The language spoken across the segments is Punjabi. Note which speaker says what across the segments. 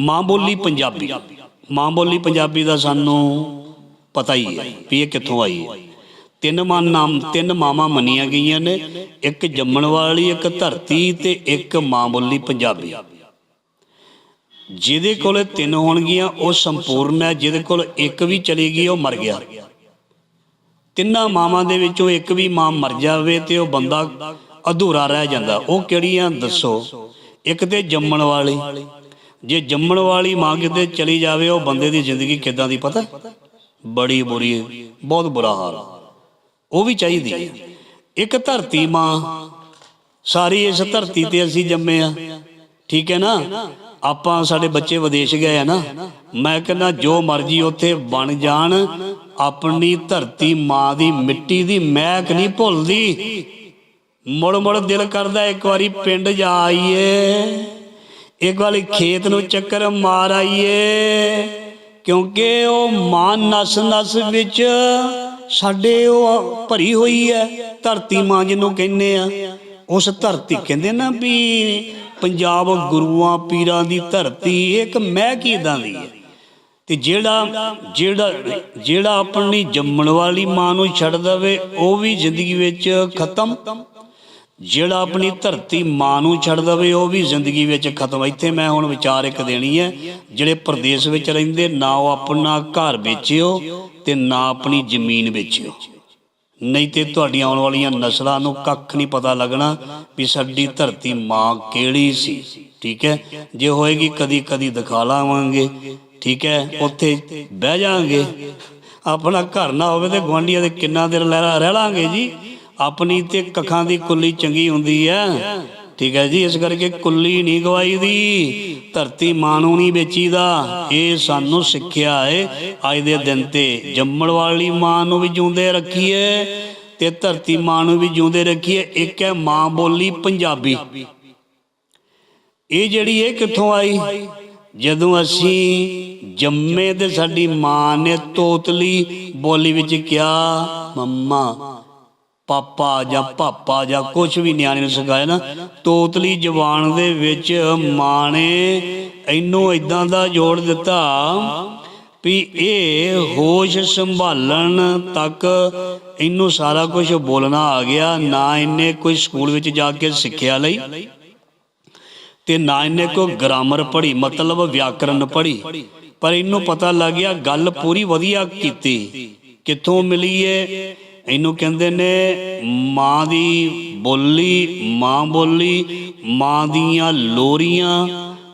Speaker 1: ਮਾਂ ਬੋਲੀ ਪੰਜਾਬੀ। ਮਾਂ ਬੋਲੀ ਪੰਜਾਬੀ ਦਾ ਸਾਨੂੰ ਪਤਾ ਹੀ ਹੈ ਵੀ ਇਹ ਕਿੱਥੋਂ ਆਈ ਹੈ। ਤਿੰਨ ਮਾਂ ਨਾਮ, ਤਿੰਨ ਮਾਵਾਂ ਮੰਨੀਆਂ ਗਈਆਂ ਨੇ, ਇੱਕ ਜੰਮਣ ਵਾਲੀ, ਇੱਕ ਧਰਤੀ ਤੇ ਇੱਕ ਮਾਂ ਬੋਲੀ ਪੰਜਾਬੀ। ਜਿਹਦੇ ਕੋਲ ਤਿੰਨ ਹੋਣਗੀਆਂ, ਉਹ ਸੰਪੂਰਨ ਹੈ, ਜਿਹਦੇ ਕੋਲ ਇੱਕ ਵੀ ਚਲੀ ਗਈ, ਉਹ ਮਰ ਗਿਆ। ਤਿੰਨਾਂ ਮਾਵਾਂ ਦੇ ਵਿੱਚੋਂ ਇੱਕ ਵੀ ਮਾਂ ਮਰ ਜਾਵੇ ਤੇ ਉਹ ਬੰਦਾ ਅਧੂਰਾ ਰਹਿ ਜਾਂਦਾ। ਉਹ ਕਿਹੜੀਆਂ? ਦੱਸੋ। ਇੱਕ ਤੇ ਜੰਮਣ ਵਾਲੀ ਜੇ ਜੰਮਣ ਵਾਲੀ ਮਾਂ ਕਿਤੇ ਚਲੀ ਜਾਵੇ ਉਹ ਬੰਦੇ ਦੀ ਜ਼ਿੰਦਗੀ ਕਿੱਦਾਂ ਦੀ ਪਤਾ? ਬੜੀ ਬੁਰੀ ਹੈ, ਬਹੁਤ ਬੁਰਾ ਹਾਲ। ਉਹ ਵੀ ਚਾਹੀਦੀ ਹੈ। ਇੱਕ ਧਰਤੀ ਮਾਂ ਸਾਰੀ ਇਸ ਧਰਤੀ ਤੇ ਅਸੀਂ ਜੰਮੇ ਆ ਠੀਕ ਹੈ ਨਾ? ਆਪਾਂ ਸਾਡੇ ਬੱਚੇ ਵਿਦੇਸ਼ ਗਏ ਆ ਨਾ। ਮੈਂ ਕਹਿੰਦਾ ਜੋ ਮਰਜ਼ੀ ਉੱਥੇ ਬਣ ਜਾਣ ਆਪਣੀ ਧਰਤੀ ਮਾਂ ਦੀ ਮਿੱਟੀ ਦੀ ਮਹਿਕ ਨਹੀਂ ਭੁੱਲਦੀ। ਮੁੜ ਮੁੜ ਦਿਲ ਕਰਦਾ ਇੱਕ ਵਾਰੀ ਪਿੰਡ ਜਾ ਆਈਏ। ਇੱਕ ਵਾਲੀ ਖੇਤ ਨੂੰ ਚੱਕਰ ਮਾਰ ਆਈਏ ਕਿਉਂਕਿ ਉਹ ਮਾਂ ਨਸ ਨਸ ਵਿੱਚ ਸਾਡੇ ਉਹ ਭਰੀ ਹੋਈ ਹੈ। ਧਰਤੀ ਮਾਂ ਜਿਹਨੂੰ ਕਹਿੰਦੇ ਆ, ਉਸ ਧਰਤੀ ਕਹਿੰਦੇ ਨਾ ਵੀ ਪੰਜਾਬ ਗੁਰੂਆਂ ਪੀਰਾਂ ਦੀ ਧਰਤੀ ਇੱਕ ਮਹਿਕ ਹੀ ਇਦਾਂ ਦੀ ਹੈ। ਤੇ ਜਿਹੜਾ ਜਿਹੜਾ ਜਿਹੜਾ ਆਪਣੀ ਜੰਮਣ ਵਾਲੀ ਮਾਂ ਨੂੰ ਛੱਡ ਦਵੇ, ਉਹ ਵੀ ਜ਼ਿੰਦਗੀ ਵਿੱਚ ਖਤਮ। ਜਿਹੜਾ ਆਪਣੀ ਧਰਤੀ ਮਾਂ ਨੂੰ ਛੱਡ ਦਵੇ, ਉਹ ਵੀ ਜ਼ਿੰਦਗੀ ਵਿੱਚ ਖਤਮ। ਇੱਥੇ ਮੈਂ ਹੁਣ ਵਿਚਾਰ ਇੱਕ ਦੇਣੀ ਹੈ, ਜਿਹੜੇ ਪ੍ਰਦੇਸ਼ ਵਿੱਚ ਰਹਿੰਦੇ, ਨਾ ਉਹ ਆਪਣਾ ਘਰ ਵੇਚਿਓ ਤੇ ਨਾ ਆਪਣੀ ਜ਼ਮੀਨ ਵੇਚਿਓ। ਨਹੀਂ ਤੇ ਤੁਹਾਡੀਆਂ ਆਉਣ ਵਾਲੀਆਂ ਨਸਲਾਂ ਨੂੰ ਕੱਖ ਨਹੀਂ ਪਤਾ ਲੱਗਣਾ ਵੀ ਸਾਡੀ ਧਰਤੀ ਮਾਂ ਕਿਹੜੀ ਸੀ। ਠੀਕ ਹੈ? ਜੇ ਹੋਏਗੀ ਕਦੀ ਕਦੀ ਦਿਖਾ ਲਾਵਾਂਗੇ। ਠੀਕ ਹੈ? ਉੱਥੇ ਬਹਿ ਜਾਾਂਗੇ। ਆਪਣਾ ਘਰ ਨਾ ਹੋਵੇ ਤੇ ਗਵਾਂਢੀਆਂ ਦੇ ਕਿੰਨਾ ਦਿਨ ਲੈ ਰਹਿ ਲਾਂਗੇ ਜੀ। ਆਪਣੀ ਤੇ ਕੱਖਾਂ ਦੀ ਕੁੱਲੀ ਚੰਗੀ ਹੁੰਦੀ ਹੈ ਠੀਕ ਹੈ ਜੀ, ਇਸ ਕਰਕੇ ਕੁੱਲੀ ਨਹੀਂ ਗਵਾਈ ਦੀ, ਧਰਤੀ ਮਾਂ ਨੂੰ ਨਹੀਂ ਵੇਚੀਦਾ। ਇਹ ਸਾਨੂੰ ਸਿੱਖਿਆ ਹੈ ਅੱਜ ਦੇ ਦਿਨ ਤੇ ਜੰਮਣ ਵਾਲੀ ਮਾਂ ਨੂੰ ਵੀ ਜਿਉਂਦੇ ਰੱਖੀਏ ਤੇ ਧਰਤੀ ਮਾਂ ਨੂੰ ਵੀ ਜਿਉਂਦੇ ਰੱਖੀਏ। ਇੱਕ ਹੈ ਮਾਂ ਬੋਲੀ ਪੰਜਾਬੀ। ਇਹ ਜਿਹੜੀ ਇਹ ਕਿੱਥੋਂ ਆਈ? ਜਦੋਂ ਅਸੀਂ ਜੰਮੇ ਤੇ ਸਾਡੀ ਮਾਂ ਨੇ ਤੋਤਲੀ ਬੋਲੀ ਵਿੱਚ ਕਿਹਾ, ਮੰਮਾ ਪਾਪਾ ਜਾਂ ਪਾਪਾ ਜਾਂ ਕੁਝ ਵੀ ਨਿਆਣੇ ਨੂੰ ਸਿਖਾਇਆ ਨਾ, ਤੋਤਲੀ ਜ਼ਬਾਨ ਦੇ ਵਿੱਚ ਮਾਂ ਨੇ ਇਹਨੂੰ ਇਦਾਂ ਦਾ ਜੋੜ ਦਿੱਤਾ ਵੀ ਇਹ ਹੋਸ਼ ਸੰਭਾਲਣ ਤੱਕ ਇਹਨੂੰ ਸਾਰਾ ਕੁਝ ਬੋਲਣਾ ਆ ਗਿਆ, ਨਾ ਇਹਨੇ ਕੋਈ ਸਕੂਲ ਵਿੱਚ ਜਾ ਕੇ ਸਿੱਖਿਆ ਲਈ ਤੇ ਨਾ ਇਹਨੇ ਕੋ ਗ੍ਰਾਮਰ ਪੜ੍ਹੀ, ਮਤਲਬ ਵਿਆਕਰਨ ਪੜ੍ਹੀ। ਪਰ ਇਹਨੂੰ ਪਤਾ ਲੱਗ ਗਿਆ, ਗੱਲ ਪੂਰੀ ਵਧੀਆ ਕੀਤੀ। ਕਿੱਥੋਂ ਮਿਲੀ ਏ? ਇਹਨੂੰ ਕਹਿੰਦੇ ਨੇ ਮਾਂ ਦੀ ਬੋਲੀ, ਮਾਂ ਬੋਲੀ, ਮਾਂ ਦੀਆਂ ਲੋਰੀਆਂ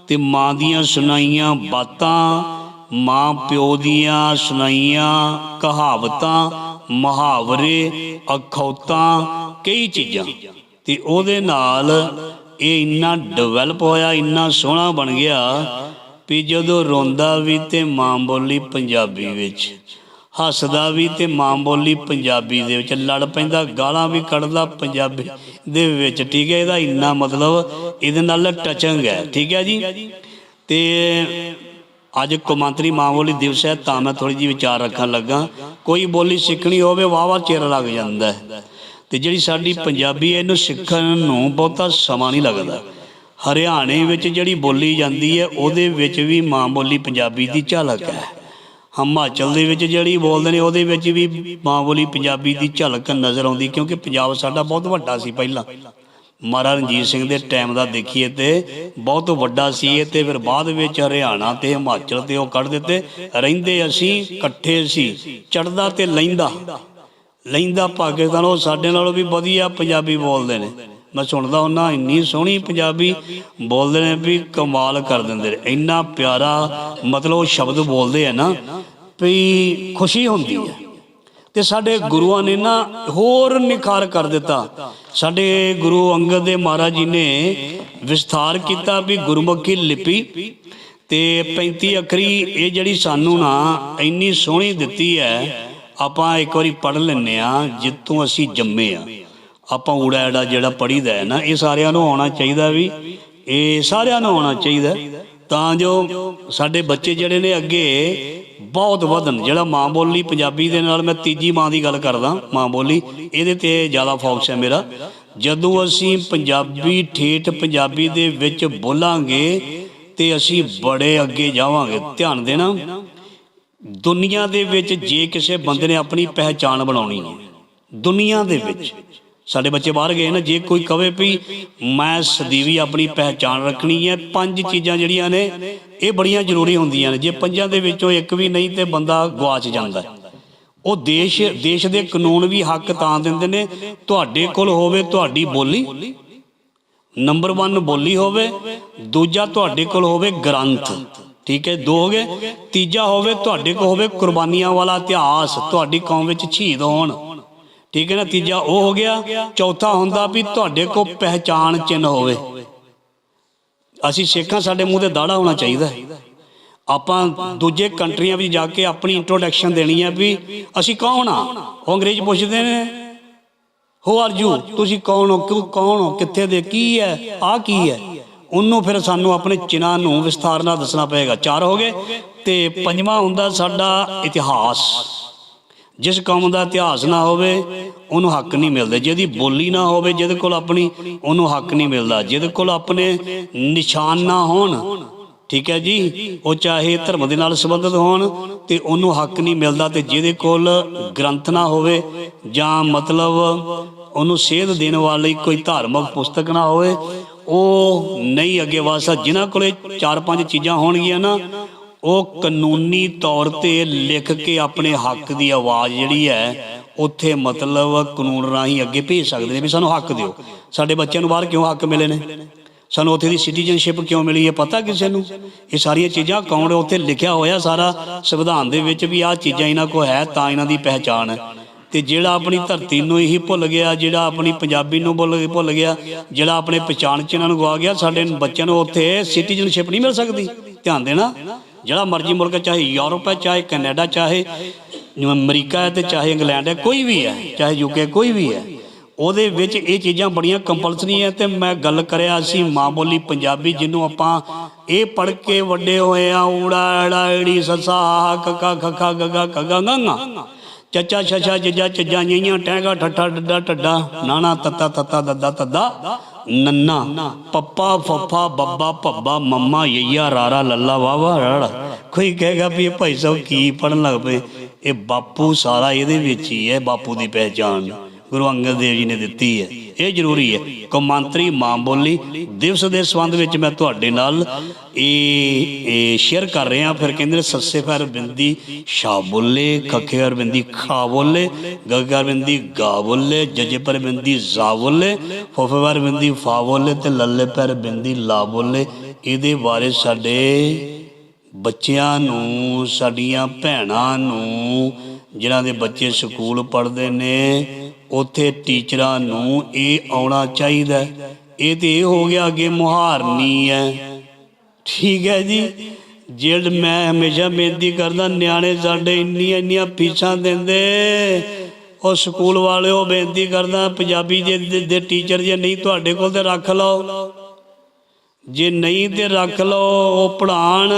Speaker 1: ਤੇ ਮਾਂ ਦੀਆਂ ਸੁਣਾਈਆਂ ਬਾਤਾਂ, ਮਾਂ ਪਿਓ ਦੀਆਂ ਸੁਣਾਈਆਂ ਕਹਾਵਤਾਂ, ਮੁਹਾਵਰੇ, ਅਖੌਤਾਂ, ਕਈ ਚੀਜ਼ਾਂ। ਤੇ ਉਹਦੇ ਨਾਲ ਇਹ ਇੰਨਾ ਡਿਵੈਲਪ ਹੋਇਆ, ਇੰਨਾ ਸੋਹਣਾ ਬਣ ਗਿਆ ਵੀ ਜਦੋਂ ਰੋਂਦਾ ਵੀ ਤੇ ਮਾਂ ਬੋਲੀ ਪੰਜਾਬੀ ਵਿੱਚ। ਹੱਸਦਾ ਵੀ ਤੇ ਮਾਂ ਬੋਲੀ ਪੰਜਾਬੀ ਦੇ ਵਿੱਚ ਲੜ ਪੈਂਦਾ, ਗਾਲਾਂ ਵੀ ਕੱਢਦਾ ਪੰਜਾਬੀ ਦੇ ਵਿੱਚ, ਠੀਕ ਹੈ? ਇਹਦਾ ਇੰਨਾ ਮਤਲਬ ਇਹਦੇ ਨਾਲ ਟਚਿੰਗ ਹੈ, ਠੀਕ ਹੈ ਜੀ? ਤੇ ਅੱਜ ਕੌਮਾਂਤਰੀ ਮਾਂ ਬੋਲੀ ਦਿਵਸ ਹੈ, ਤਾਂ ਮੈਂ ਥੋੜੀ ਜਿਹੀ ਵਿਚਾਰ ਰੱਖਣ ਲੱਗਾ। ਕੋਈ ਬੋਲੀ ਸਿੱਖਣੀ ਹੋਵੇ ਵਾਵਾ ਚਿਰ ਲੱਗ ਜਾਂਦਾ ਹੈ। ਤੇ ਜਿਹੜੀ ਸਾਡੀ ਪੰਜਾਬੀ ਹੈ, ਇਹਨੂੰ ਸਿੱਖਣ ਨੂੰ ਬਹੁਤਾ ਸਮਾਂ ਨਹੀਂ ਲੱਗਦਾ। ਹਰਿਆਣੇ ਵਿੱਚ ਜਿਹੜੀ ਬੋਲੀ ਜਾਂਦੀ ਹੈ, ਉਹਦੇ ਵਿੱਚ ਵੀ ਮਾਂ ਬੋਲੀ ਪੰਜਾਬੀ ਦੀ ਝਲਕ ਹੈ। ਹਿਮਾਚਲ ਦੇ ਵਿੱਚ ਜਿਹੜੀ ਬੋਲਦੇ ਨੇ, ਉਹਦੇ ਵਿੱਚ ਵੀ ਮਾਂ ਬੋਲੀ ਪੰਜਾਬੀ ਦੀ ਝਲਕ ਨਜ਼ਰ ਆਉਂਦੀ, ਕਿਉਂਕਿ ਪੰਜਾਬ ਸਾਡਾ ਬਹੁਤ ਵੱਡਾ ਸੀ ਪਹਿਲਾਂ। ਮਹਾਰਾਜਾ ਰਣਜੀਤ ਸਿੰਘ ਦੇ ਟਾਈਮ ਦਾ ਦੇਖੀਏ ਤੇ ਬਹੁਤ ਵੱਡਾ ਸੀ ਇਹ ਤੇ ਫਿਰ ਬਾਅਦ ਵਿੱਚ ਹਰਿਆਣਾ ਤੇ ਹਿਮਾਚਲ ਤੇ ਉਹ ਕੱਢ ਦਿੱਤੇ। ਰਹਿੰਦੇ ਅਸੀਂ, ਇਕੱਠੇ ਸੀ ਚੜਦਾ ਤੇ ਲੈਂਦਾ। ਲੈਂਦਾ ਪਾਕਿਸਤਾਨ, ਉਹ ਸਾਡੇ ਨਾਲੋਂ ਵੀ ਵਧੀਆ ਪੰਜਾਬੀ ਬੋਲਦੇ ਨੇ। ਮੈਂ ਸੁਣਦਾ ਉਹਨਾਂ ਇੰਨੀ ਸੋਹਣੀ ਪੰਜਾਬੀ ਬੋਲਦੇ ਨੇ ਵੀ ਕਮਾਲ ਕਰ ਦਿੰਦੇ ਨੇ। ਇੰਨਾ ਪਿਆਰਾ ਮਤਲਬ ਸ਼ਬਦ ਬੋਲਦੇ ਆ ਨਾ ਵੀ ਖੁਸ਼ੀ ਹੁੰਦੀ ਹੈ ਤੇ ਸਾਡੇ ਗੁਰੂਆਂ ਨੇ ਨਾ ਹੋਰ ਨਿਖਾਰ ਕਰ ਦਿੱਤਾ। ਸਾਡੇ ਗੁਰੂ ਅੰਗਦ ਦੇ ਮਹਾਰਾਜ ਜੀ ਨੇ ਵਿਸਥਾਰ ਕੀਤਾ ਵੀ ਗੁਰਮੁਖੀ ਲਿਪੀ ਤੇ 35 ਅੱਖਰੀ ਇਹ ਜਿਹੜੀ ਸਾਨੂੰ ਨਾ ਇੰਨੀ ਸੋਹਣੀ ਦਿੱਤੀ ਹੈ, ਆਪਾਂ ਇੱਕ ਵਾਰੀ ਪੜ੍ਹ ਲੈਨੇ ਆ ਜਿੱਤੋਂ ਅਸੀਂ ਜੰਮੇ ਆ ਆਪਾਂ ਊੜਾ ਐੜਾ ਜਿਹੜਾ ਪੜੀਦਾ ਹੈ ਨਾ, ਇਹ ਸਾਰਿਆਂ ਨੂੰ ਆਉਣਾ ਚਾਹੀਦਾ ਵੀ, ਇਹ ਸਾਰਿਆਂ ਨੂੰ ਆਉਣਾ ਚਾਹੀਦਾ। ਤਾਂ ਜੋ ਸਾਡੇ ਬੱਚੇ ਜਿਹੜੇ ਨੇ ਅੱਗੇ ਬਹੁਤ ਵਧਣ। ਜਿਹੜਾ ਮਾਂ ਬੋਲੀ ਪੰਜਾਬੀ ਦੇ ਨਾਲ ਮੈਂ ਤੀਜੀ ਮਾਂ ਦੀ ਗੱਲ ਕਰਦਾ, ਮਾਂ ਬੋਲੀ, ਇਹਦੇ ਤੇ ਜ਼ਿਆਦਾ ਫੋਕਸ ਹੈ ਮੇਰਾ। ਜਦੋਂ ਅਸੀਂ ਪੰਜਾਬੀ ਠੇਠ ਪੰਜਾਬੀ ਦੇ ਵਿੱਚ ਬੋਲਾਂਗੇ ਤੇ ਅਸੀਂ ਬੜੇ ਅੱਗੇ ਜਾਵਾਂਗੇ। ਧਿਆਨ ਦੇਣਾ, ਦੁਨੀਆ ਦੇ ਵਿੱਚ ਜੇ ਕਿਸੇ ਬੰਦੇ ਨੇ ਆਪਣੀ ਪਹਿਚਾਣ ਬਣਾਉਣੀ ਹੈ, ਦੁਨੀਆ ਦੇ ਵਿੱਚ। ਸਾਡੇ ਬੱਚੇ ਬਾਹਰ ਗਏ ਨਾ, ਜੇ ਕੋਈ ਕਵੇ ਵੀ ਮੈਂ ਸਦੀਵੀ ਆਪਣੀ ਪਹਿਚਾਣ ਰੱਖਣੀ ਹੈ, ਪੰਜ ਚੀਜ਼ਾਂ ਜਿਹੜੀਆਂ ਨੇ, ਇਹ ਬੜੀਆਂ ਜ਼ਰੂਰੀ ਹੁੰਦੀਆਂ ਨੇ। ਜੇ ਪੰਜਾਂ ਦੇ ਵਿੱਚੋਂ ਇੱਕ ਵੀ ਨਹੀਂ ਤੇ ਬੰਦਾ ਗਵਾਚ ਜਾਂਦਾ ਹੈ। ਉਹ ਦੇਸ਼ ਦੇਸ਼ ਦੇ ਕਾਨੂੰਨ ਵੀ ਹੱਕ ਤਾਂ ਦਿੰਦੇ ਨੇ, ਤੁਹਾਡੇ ਕੋਲ ਹੋਵੇ ਤੁਹਾਡੀ ਬੋਲੀ। ਨੰਬਰ 1 ਬੋਲੀ ਹੋਵੇ, ਦੂਜਾ ਤੁਹਾਡੇ ਕੋਲ ਹੋਵੇ ਗ੍ਰੰਥ। ਠੀਕ ਹੈ, ਦੋ ਹੋ ਗਏ। ਤੀਜਾ ਹੋਵੇ, ਤੁਹਾਡੇ ਕੋਲ ਹੋਵੇ ਕੁਰਬਾਨੀਆਂ ਵਾਲਾ ਇਤਿਹਾਸ, ਤੁਹਾਡੀ ਕੌਮ ਵਿੱਚ ਸ਼ਹੀਦ ਹੋਣ। ਠੀਕ ਹੈ ਨਾ? ਤੀਜਾ ਉਹ ਹੋ ਗਿਆ। ਚੌਥਾ ਹੁੰਦਾ ਵੀ ਤੁਹਾਡੇ ਕੋਲ ਪਹਿਚਾਣ ਚਿੰਨ ਹੋਵੇ। ਅਸੀਂ ਸਿੱਖਾਂ, ਸਾਡੇ ਮੂੰਹ ਤੇ ਦਾੜਾ ਹੋਣਾ ਚਾਹੀਦਾ ਆਪਾਂ ਦੂਜੇ ਕੰਟਰੀਆਂ ਵਿੱਚ ਜਾ ਕੇ ਆਪਣੀ ਇੰਟਰੋਡਕਸ਼ਨ ਦੇਣੀ ਹੈ ਵੀ ਅਸੀਂ ਕੌਣ ਆ? ਉਹ ਅੰਗਰੇਜ਼ ਪੁੱਛਦੇ ਨੇ ਹੋ ਆਰ ਯੂ ਤੁਸੀਂ ਕੌਣ ਹੋ? ਕਿਉਂ ਕੌਣ ਹੋ? ਕਿੱਥੇ ਦੇ? ਕੀ ਹੈ? ਆ ਕੀ ਹੈ? ਉਹਨੂੰ ਫਿਰ ਸਾਨੂੰ ਆਪਣੇ ਚਿਨਾਂ ਨੂੰ ਵਿਸਥਾਰ ਨਾਲ ਦੱਸਣਾ ਪਏਗਾ। ਚਾਰ ਹੋ ਗਏ ਤੇ ਪੰਜਵਾਂ ਹੁੰਦਾ ਸਾਡਾ ਇਤਿਹਾਸ। ਜਿਸ ਕੌਮ ਦਾ ਇਤਿਹਾਸ ਨਾ ਹੋਵੇ, ਉਹਨੂੰ ਹੱਕ ਨਹੀਂ ਮਿਲਦਾ। ਜਿਹਦੀ ਬੋਲੀ ਨਾ ਹੋਵੇ, ਜਿਹਦੇ ਕੋਲ ਆਪਣੀ, ਉਹਨੂੰ ਹੱਕ ਨਹੀਂ ਮਿਲਦਾ। ਜਿਹਦੇ ਕੋਲ ਆਪਣੇ ਨਿਸ਼ਾਨ ਨਾ ਹੋਣ, ਠੀਕ ਹੈ ਜੀ, ਉਹ ਚਾਹੇ ਧਰਮ ਦੇ ਨਾਲ ਸੰਬੰਧਿਤ ਹੋਣ, ਤੇ ਉਹਨੂੰ ਹੱਕ ਨਹੀਂ ਮਿਲਦਾ ਤੇ ਜਿਹਦੇ ਕੋਲ ਗ੍ਰੰਥ ਨਾ ਹੋਵੇ, ਜਾਂ ਮਤਲਬ ਉਹਨੂੰ ਸੇਧ ਦੇਣ ਵਾਲੀ ਕੋਈ ਧਾਰਮਿਕ ਪੁਸਤਕ ਨਾ ਹੋਵੇ, ਉਹ ਨਹੀਂ ਅੱਗੇ ਵਧ ਸਕਦਾ। ਜਿਨ੍ਹਾਂ ਕੋਲੇ ਚਾਰ ਪੰਜ ਚੀਜ਼ਾਂ ਹੋਣਗੀਆਂ ਨਾ ਉਹ ਕਾਨੂੰਨੀ ਤੌਰ ਤੇ ਲਿਖ ਕੇ ਆਪਣੇ ਹੱਕ ਦੀ ਆਵਾਜ਼ ਜਿਹੜੀ ਹੈ, ਉੱਥੇ ਮਤਲਬ ਕਾਨੂੰਨ ਰਾਹੀਂ ਅੱਗੇ ਭੇਜ ਸਕਦੇ ਨੇ ਵੀ ਸਾਨੂੰ ਹੱਕ ਦਿਓ। ਸਾਡੇ ਬੱਚਿਆਂ ਨੂੰ ਬਾਹਰ ਕਿਉਂ ਹੱਕ ਮਿਲੇ ਨੇ? ਸਾਨੂੰ ਉੱਥੇ ਦੀ ਸਿਟੀਜ਼ਨਸ਼ਿਪ ਕਿਉਂ ਮਿਲੀ ਹੈ? ਪਤਾ ਕਿਸੇ ਨੂੰ? ਇਹ ਸਾਰੀਆਂ ਚੀਜ਼ਾਂ ਕੌਣ ਉੱਥੇ ਲਿਖਿਆ ਹੋਇਆ ਸਾਰਾ ਸੰਵਿਧਾਨ ਦੇ ਵਿੱਚ ਵੀ ਆਹ ਚੀਜ਼ਾਂ ਇਹਨਾਂ ਕੋ ਹੈ, ਤਾਂ ਇਹਨਾਂ ਦੀ ਪਹਿਚਾਣ ਹੈ। ਤੇ ਜਿਹੜਾ ਆਪਣੀ ਧਰਤੀ ਨੂੰ ਹੀ ਭੁੱਲ ਗਿਆ, ਜਿਹੜਾ ਆਪਣੀ ਪੰਜਾਬੀ ਨੂੰ ਭੁੱਲ ਭੁੱਲ ਗਿਆ, ਜਿਹੜਾ ਆਪਣੇ ਪਛਾਣ ਚ ਇਹਨਾਂ ਨੂੰ ਗਵਾ ਗਿਆ, ਸਾਡੇ ਬੱਚਿਆਂ ਨੂੰ ਉੱਥੇ ਸਿਟੀਜ਼ਨਸ਼ਿਪ ਨਹੀਂ ਮਿਲ ਸਕਦੀ। ਧਿਆਨ ਦੇਣਾ। ਜਿਹੜਾ ਮਰਜ਼ੀ ਮੁਲਕ ਚਾਹੇ ਯੂਰਪ ਹੈ, ਚਾਹੇ ਕੈਨੇਡਾ, ਚਾਹੇ ਅਮਰੀਕਾ ਹੈ ਤੇ ਚਾਹੇ ਇੰਗਲੈਂਡ ਹੈ, ਕੋਈ ਵੀ ਹੈ, ਚਾਹੇ ਯੂਕੇ ਕੋਈ ਵੀ ਹੈ, ਉਹਦੇ ਵਿੱਚ ਇਹ ਚੀਜ਼ਾਂ ਬੜੀਆਂ ਕੰਪਲਸਰੀ ਹੈ ਤੇ ਮੈਂ ਗੱਲ ਕਰਿਆ ਸੀ ਮਾਂ ਬੋਲੀ ਪੰਜਾਬੀ ਜਿਹਨੂੰ ਆਪਾਂ ਇਹ ਪੜ ਕੇ ਵੱਡੇ ਹੋਏ ਆ, ਊੜਾ ਐੜਾ ਈੜੀ ਸੱਸਾ, ਹਾ ਕੱਕਾ ਖੱਖਾ ਗੱਗਾ ਕੱਗਾ ਗੰਗਾ ਚੱਚਾ, ਛਛਾ, ਜੱਜਾ, ਚੱਜਾ ਜਈਆਂ ਟੈਗਾ ਠੱਠਾ, ਡੱਡਾ ਟੱਡਾ ਨਾਣਾ, ਤੱਤਾ ਤੱਤਾ, ਦੱਦਾ, ਤੱਦਾ। ਨੰਨਾ, ਪੱਪਾ, ਫੱਫਾ, ਬੱਬਾ, ਭੱਬਾ, ਮੰਮਾ, ਯਈਆ, ਰਾਰਾ, ਲੱਲਾ ਵਾਵਾ ਰੜ ਕੋਈ ਕਹੇਗਾ ਵੀ ਇਹ ਭਾਈ ਸਾਹਿਬ ਕੀ ਪੜਨ ਲੱਗ ਪਏ? ਇਹ ਬਾਪੂ ਸਾਰਾ ਇਹਦੇ ਵਿੱਚ ਹੀ ਹੈ, ਬਾਪੂ ਦੀ ਪਹਿਚਾਣ। ਗੁਰੂ ਅੰਗਦ ਦੇਵ ਜੀ ਨੇ ਦਿੱਤੀ ਹੈ। ਇਹ ਜ਼ਰੂਰੀ ਹੈ। ਕੌਮਾਂਤਰੀ ਮਾਂ ਬੋਲੀ, ਦਿਵਸ ਦੇ ਸੰਬੰਧ ਵਿੱਚ ਮੈਂ ਤੁਹਾਡੇ ਨਾਲ ਇਹ ਸ਼ੇਅਰ ਕਰ ਰਿਹਾ। ਫਿਰ ਕਹਿੰਦੇ ਨੇ, ਸੱਸੇ ਫਰ ਬਿੰਦੀ ਸ਼ਾ ਬੋਲੇ, ਖੱਖੇ ਹਰ ਬਿੰਦੀ ਖਾ ਬੋਲੇ ਗਗਰ ਬਿੰਦੀ ਗਾ ਬੋਲੇ, ਜਜੇ ਪਰ ਬਿੰਦੀ ਜ਼ਾ ਬੋਲੇ, ਫੋਫੇ ਫਰ ਬਿੰਦੀ ਫਾ ਬੋਲੇ ਤੇ ਲੱਲੇ ਪਰ ਬਿੰਦੀ ਲਾ ਬੋਲੇ। ਇਹਦੇ ਬਾਰੇ ਸਾਡੇ ਬੱਚਿਆਂ ਨੂੰ, ਸਾਡੀਆਂ ਭੈਣਾਂ ਨੂੰ, ਜਿਨ੍ਹਾਂ ਦੇ ਬੱਚੇ ਸਕੂਲ ਪੜ੍ਹਦੇ ਨੇ ਉੱਥੇ ਟੀਚਰਾਂ ਨੂੰ ਇਹ ਆਉਣਾ ਚਾਹੀਦਾ ਇਹ ਤੇ ਇਹ ਹੋ ਗਿਆ ਅੱਗੇ ਮੁਹਾਰਨੀ ਹੈ। ਠੀਕ ਹੈ ਜੀ। ਜਿਹੜਾ ਮੈਂ ਹਮੇਸ਼ਾ ਬੇਨਤੀ ਕਰਦਾ, ਨਿਆਣੇ ਸਾਡੇ ਇੰਨੀਆਂ ਇੰਨੀਆਂ ਫੀਸਾਂ ਦਿੰਦੇ। ਉਹ ਸਕੂਲ ਵਾਲਿਓ ਬੇਨਤੀ ਕਰਦਾ, ਪੰਜਾਬੀ ਦੇ ਦੇ ਟੀਚਰ ਜੇ ਨਹੀਂ ਤੁਹਾਡੇ ਕੋਲ ਤੇ ਰੱਖ ਲਓ। ਜੇ ਨਹੀਂ ਤੇ ਰੱਖ ਲਓ, ਉਹ ਪੜਾਣ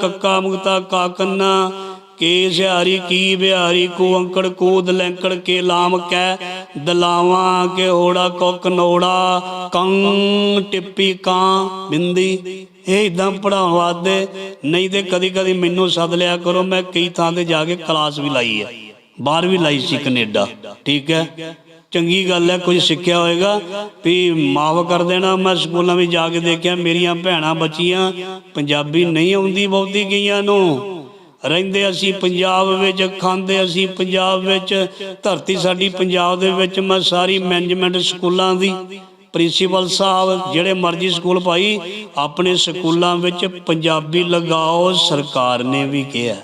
Speaker 1: ਕੱਕਾ ਮੁਕਤਾ ਕਾਕੰਨਾ ਕੇ ਸਿਹਾਰੀ, ਕੀ ਬਿਹਾਰੀ, ਕੋ ਅੰਕੜ ਕੂਦ ਲੈਂਕੜ ਕੇ ਲਾਮ ਕੈ, ਦਲਾਵਾਂ, ਕੇ ਹੋੜਾ, ਕੋ ਕਨੋੜਾ, ਕੰਗ ਟਿੱਪੀ ਕਾਂ, ਬਿੰਦੀ। ਇਹ ਇਦਾਂ ਪੜਾਉਣ ਵਾਸਤੇ ਨਹੀਂ ਤੇ ਕਦੀ ਕਦੀ ਮੈਨੂੰ ਸੱਦ ਲਿਆ ਕਰੋ, ਮੈਂ ਕਈ ਥਾਂ ਤੇ ਜਾ ਕੇ ਕਲਾਸ ਵੀ ਲਾਈ ਹੈ। ਬਾਹਰ ਵੀ ਲਾਈ ਸੀ ਕੈਨੇਡਾ, ਠੀਕ ਹੈ? ਚੰਗੀ ਗੱਲ ਹੈ, ਕੁਝ ਸਿੱਖਿਆ ਹੋਏਗਾ, ਵੀ ਮਾਫ ਕਰ ਦੇਣਾ। ਮੈਂ ਸਕੂਲਾਂ ਵਿੱਚ ਜਾ ਕੇ ਦੇਖਿਆ, ਮੇਰੀਆਂ ਭੈਣਾਂ ਬੱਚੀਆਂ ਪੰਜਾਬੀ ਨਹੀਂ ਆਉਂਦੀ ਬਹੁਤੀ ਗਈਆਂ ਨੂੰ। ਰਹਿੰਦੇ ਅਸੀਂ ਪੰਜਾਬ ਵਿੱਚ, ਖਾਂਦੇ ਅਸੀਂ ਪੰਜਾਬ ਵਿੱਚ। ਧਰਤੀ ਸਾਡੀ ਪੰਜਾਬ ਦੇ ਵਿੱਚ, ਮੈਂ ਸਾਰੀ ਮੈਨੇਜਮੈਂਟ ਸਕੂਲਾਂ ਦੀ। ਪ੍ਰਿੰਸੀਪਲ ਸਾਹਿਬ, ਜਿਹੜੇ ਮਰਜ਼ੀ ਸਕੂਲ ਭਾਈ, ਆਪਣੇ ਸਕੂਲਾਂ ਵਿੱਚ ਪੰਜਾਬੀ ਲਗਾਓ, ਸਰਕਾਰ ਨੇ ਵੀ ਕਿਹਾ।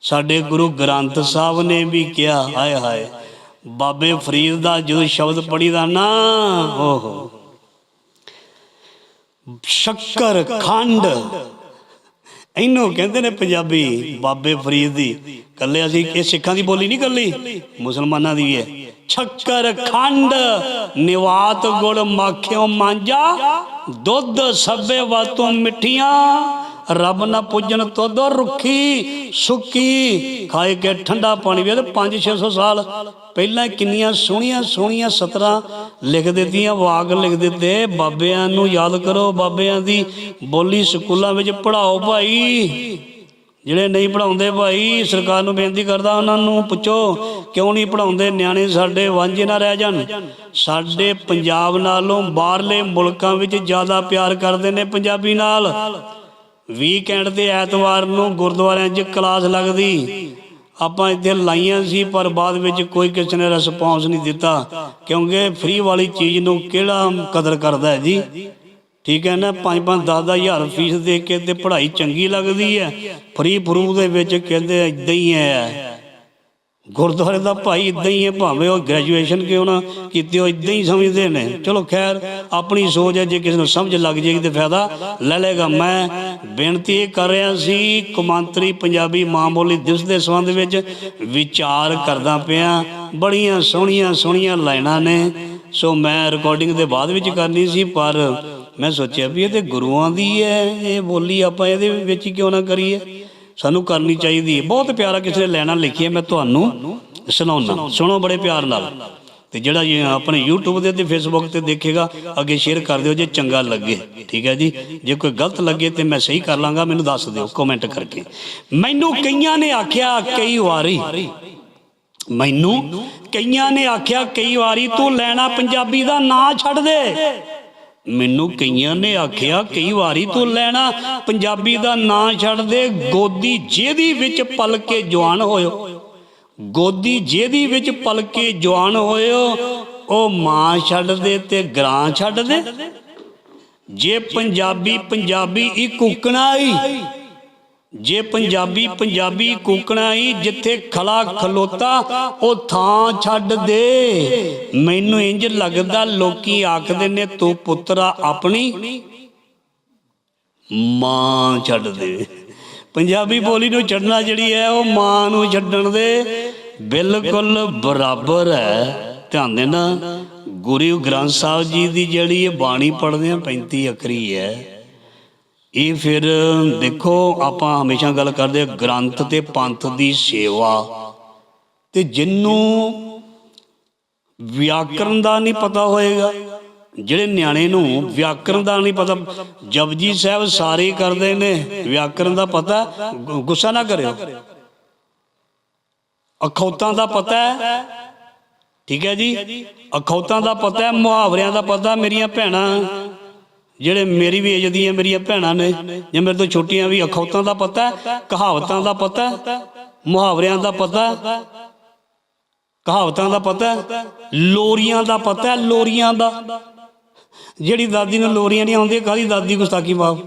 Speaker 1: ਸਾਡੇ ਗੁਰੂ ਗ੍ਰੰਥ ਸਾਹਿਬ ਨੇ ਵੀ ਕਿਹਾ, ਹਾਏ ਹਾਏ। ਬਾਬੇ ਫਰੀਦ ਦਾ ਜਦੋਂ ਸ਼ਬਦ ਪੜੀਦਾ ਨਾ, ਓਹੋ। ਸ਼ੱਕਰ ਖੰਡ ਇਹਨੂੰ ਕਹਿੰਦੇ ਨੇ ਪੰਜਾਬੀ, ਬਾਬੇ ਫਰੀਦ ਦੀ। ਕੱਲੇ ਅਸੀਂ ਇਹ ਸਿੱਖਾਂ ਦੀ ਬੋਲੀ ਨਹੀਂ ਕੱਲੀ, ਮੁਸਲਮਾਨਾਂ ਦੀ ਹੈ। ਛੱਕਰ ਖੰਡ, ਨਿਵਾਤ ਗੁੜ ਮਾਖਿਓ ਮਾਂਜਾ, ਦੁੱਧ ਸਭੇ ਵਾਤੋਂ ਮਿੱਠੀਆਂ। ਰੱਬ ਨਾ ਪੁੱਜਣ ਤੁਧ ਰੁੱਖੀ ਸੁੱਕੀ, ਖਾਏ ਕੇ ਠੰਡਾ ਪਾਣੀ ਵੀ 5-600 ਸਾਲ। ਪਹਿਲਾਂ ਕਿੰਨੀਆਂ ਸੋਹਣੀਆਂ ਸੋਹਣੀਆਂ ਸਤਰਾਂ ਲਿਖ ਦਿੱਤੀਆਂ, ਵਾਕ ਲਿਖ ਦਿੱਤੇ, ਬਾਬਿਆਂ ਨੂੰ ਯਾਦ ਕਰੋ ਬਾਬਿਆਂ ਦੀ, ਬੋਲੀ ਸਕੂਲਾਂ ਵਿੱਚ ਪੜਾਓ ਭਾਈ। ਜਿਹੜੇ ਨਹੀਂ ਪੜਾਉਂਦੇ ਭਾਈ, ਸਰਕਾਰ ਨੂੰ ਬੇਨਤੀ ਕਰਦਾ ਉਹਨਾਂ ਨੂੰ ਪੁੱਛੋ, ਕਿਉਂ ਨਹੀਂ ਪੜਾਉਂਦੇ ਨਿਆਣੇ ਸਾਡੇ, ਵਾਂਝੇ ਨਾ ਰਹਿ ਜਾਣ। ਸਾਡੇ ਪੰਜਾਬ ਨਾਲੋਂ ਬਾਹਰਲੇ ਮੁਲਕਾਂ ਵਿੱਚ ਜ਼ਿਆਦਾ ਪਿਆਰ ਕਰਦੇ ਨੇ ਪੰਜਾਬੀ ਨਾਲ। ਵੀਕਐਂਡ ਤੇ ਐਤਵਾਰ ਨੂੰ ਗੁਰਦੁਆਰਿਆਂ 'ਚ ਕਲਾਸ ਲੱਗਦੀ। ਆਪਾਂ ਇੱਥੇ ਲਾਈਆਂ ਸੀ, ਪਰ ਬਾਅਦ ਵਿੱਚ ਕੋਈ ਕਿਸੇ ਨੇ ਰਿਸਪੌਂਸ ਨਹੀਂ ਦਿੱਤਾ, ਕਿਉਂਕਿ ਫ੍ਰੀ ਵਾਲੀ ਚੀਜ਼ ਨੂੰ ਕਿਹੜਾ ਕਦਰ ਕਰਦਾ ਹੈ ਜੀ? ਠੀਕ ਹੈ ਨਾ? 5-5 10-10000 ਫੀਸ ਦੇ ਕੇ ਤੇ ਪੜ੍ਹਾਈ ਚੰਗੀ ਲੱਗਦੀ ਹੈ। ਫ੍ਰੀ ਫਰੂ ਦੇ ਵਿੱਚ ਕਹਿੰਦੇ ਇਦਾਂ ਹੀ ਹੈ। ਗੁਰਦੁਆਰੇ ਦਾ ਭਾਈ ਇਦਾਂ ਹੀ ਹੈ, ਭਾਵੇਂ ਉਹ ਗ੍ਰੈਜੂਏਸ਼ਨ ਕਿਉਂ ਨਾ ਕੀਤੀ, ਉਹ ਇਦਾਂ ਹੀ ਸਮਝਦੇ ਨੇ। ਚਲੋ ਖੈਰ, ਆਪਣੀ ਸੋਚ ਹੈ, ਜੇ ਕਿਸੇ ਨੂੰ ਸਮਝ ਲੱਗ ਜਾਏਗੀ ਤੇ ਫਾਇਦਾ ਲੈ ਲੇਗਾ ਮੈਂ ਬੇਨਤੀ ਇਹ ਕਰ ਰਿਹਾ ਸੀ, ਕੌਮਾਂਤਰੀ ਪੰਜਾਬੀ ਮਾਂ ਬੋਲੀ ਦਿਵਸ ਦੇ ਸੰਬੰਧ ਵਿੱਚ ਵਿਚਾਰ ਕਰਦਾ ਪਿਆ। ਬੜੀਆਂ ਸੋਹਣੀਆਂ ਸੋਹਣੀਆਂ ਲਾਈਨਾਂ ਨੇ। ਸੋ ਮੈਂ ਰਿਕਾਰਡਿੰਗ ਦੇ ਬਾਅਦ ਵਿੱਚ ਕਰਨੀ ਸੀ, ਪਰ ਮੈਂ ਸੋਚਿਆ ਵੀ ਇਹ ਤੇ ਗੁਰੂਆਂ ਦੀ ਹੈ, ਇਹ ਬੋਲੀ ਆਪਾਂ ਇਹਦੇ ਵਿੱਚ ਹੀ ਕਿਉਂ ਨਾ ਕਰੀਏ? ਸਾਨੂੰ ਕਰਨੀ ਚਾਹੀਦੀ ਹੈ। ਬਹੁਤ ਪਿਆਰਾ ਕਿਸੇ ਨੇ ਲੈਣਾ ਲਿਖੀ ਮੈਂ ਤੁਹਾਨੂੰ ਸੁਣਾਉਣਾ ਸੁਣੋ ਬੜੇ ਪਿਆਰ ਨਾਲ। ਤੇ ਜਿਹੜਾ ਆਪਣੇ YouTube ਦੇ ਤੇ Facebook ਤੇ ਦੇਖੇਗਾ, ਅੱਗੇ ਸ਼ੇਅਰ ਕਰ ਦਿਓ ਜੇ ਚੰਗਾ ਲੱਗੇ। ਠੀਕ ਹੈ ਜੀ? ਜੇ ਕੋਈ ਗਲਤ ਲੱਗੇ ਤੇ ਮੈਂ ਸਹੀ ਕਰ ਲਾਂਗਾ, ਮੈਨੂੰ ਦੱਸ ਦਿਓ ਕਮੈਂਟ ਕਰਕੇ। ਮੈਨੂੰ ਕਈਆਂ ਨੇ ਆਖਿਆ, ਕਈ ਵਾਰੀ। ਮੈਨੂੰ ਕਈਆਂ ਨੇ ਆਖਿਆ, ਕਈ ਵਾਰੀ ਤੂੰ ਲੈਣਾ ਪੰਜਾਬੀ ਦਾ ਨਾਂ ਛੱਡ ਦੇ। ਮੈਨੂੰ ਕਈਆਂ ਨੇ ਆਖਿਆ, ਕਈ ਵਾਰੀ ਤੂੰ ਲੈਣਾ, ਪੰਜਾਬੀ ਦਾ ਨਾਂ ਛੱਡ ਦੇ, ਗੋਦੀ ਜਿਹਦੀ ਵਿੱਚ ਪਲ ਕੇ ਜਵਾਨ ਹੋਇਓ। ਗੋਦੀ ਜਿਹਦੀ ਵਿੱਚ ਪਲ ਕੇ ਜਵਾਨ ਹੋਇਓ, ਉਹ ਮਾਂ ਛੱਡ ਦੇ ਤੇ ਗਰਾਂ ਛੱਡ ਦੇ। ਜੇ ਪੰਜਾਬੀ ਪੰਜਾਬੀ ਹੀ ਕੁਕਣਾ ਹੀ ਜੇ ਪੰਜਾਬੀ ਪੰਜਾਬੀ ਕੂਕਣਾ ਹੀ ਜਿੱਥੇ ਖਲਾ ਖਲੋਤਾ, ਉਹ ਥਾਂ ਛੱਡ ਦੇ। ਮੈਨੂੰ ਇੰਜ ਲੱਗਦਾ ਲੋਕੀ ਆਖਦੇ ਨੇ, ਤੂੰ ਪੁੱਤਰਾ ਆਪਣੀ ਮਾਂ ਛੱਡ ਦੇ। ਪੰਜਾਬੀ ਬੋਲੀ ਨੂੰ ਛੱਡਣਾ ਜਿਹੜੀ ਹੈ, ਉਹ ਮਾਂ ਨੂੰ ਛੱਡਣ ਦੇ। ਬਿਲਕੁਲ ਬਰਾਬਰ ਹੈ। ਧਿਆਨ ਦੇਣਾ, ਗੁਰੂ ਗ੍ਰੰਥ ਸਾਹਿਬ ਜੀ ਦੀ ਜਿਹੜੀ ਇਹ ਬਾਣੀ ਪੜ੍ਹਦੇ ਆ 35 ਅਖਰੀ ਹੈ। ਇਹ ਫਿਰ, ਦੇਖੋ, ਆਪਾਂ ਹਮੇਸ਼ਾ ਗੱਲ ਕਰਦੇ ਹਾਂ ਗ੍ਰੰਥ ਤੇ ਪੰਥ ਦੀ ਸੇਵਾ। ਤੇ ਜਿੰਨੂੰ ਵਿਆਕਰਨ ਦਾ ਨਹੀਂ ਪਤਾ ਹੋਏਗਾ, ਜਿਹੜੇ ਨਿਆਣੇ ਨੂੰ ਵਿਆਕਰਨ ਦਾ ਨਹੀਂ ਪਤਾ, ਜਪਜੀ ਸਾਹਿਬ ਸਾਰੇ ਕਰਦੇ ਨੇ, ਵਿਆਕਰਨ ਦਾ ਪਤਾ ਗੁੱਸਾ ਨਾ ਕਰਿਓ। ਅਖੌਤਾਂ ਦਾ ਪਤਾ ਹੈ। ਠੀਕ ਹੈ ਜੀ? ਅਖੌਤਾਂ ਦਾ ਪਤਾ ਹੈ, ਮੁਹਾਵਰਿਆਂ ਦਾ ਪਤਾ, ਮੇਰੀਆਂ ਭੈਣਾਂ। ਜਿਹੜੇ ਮੇਰੀ ਵੀ ਏਜ ਦੀਆਂ ਮੇਰੀਆਂ ਭੈਣਾਂ ਨੇ ਜਾਂ ਮੇਰੇ ਤੋਂ ਛੋਟੀਆਂ ਵੀ, ਅਖੌਤਾਂ ਦਾ ਪਤਾ, ਕਹਾਵਤਾਂ ਦਾ ਪਤਾ, ਮੁਹਾਵਰਿਆਂ ਦਾ ਪਤਾ, ਕਹਾਵਤਾਂ ਦਾ ਪਤਾ, ਲੋਰੀਆਂ ਦਾ ਪਤਾ, ਲੋਰੀਆਂ ਦਾ। ਜਿਹੜੀ ਦਾਦੀ ਨੂੰ ਲੋਰੀਆਂ ਨਹੀਂ ਆਉਂਦੀਆਂ, ਕਾਹਦੀ ਦਾਦੀ ਗੁਸਤਾਖੀ ਮਾਫ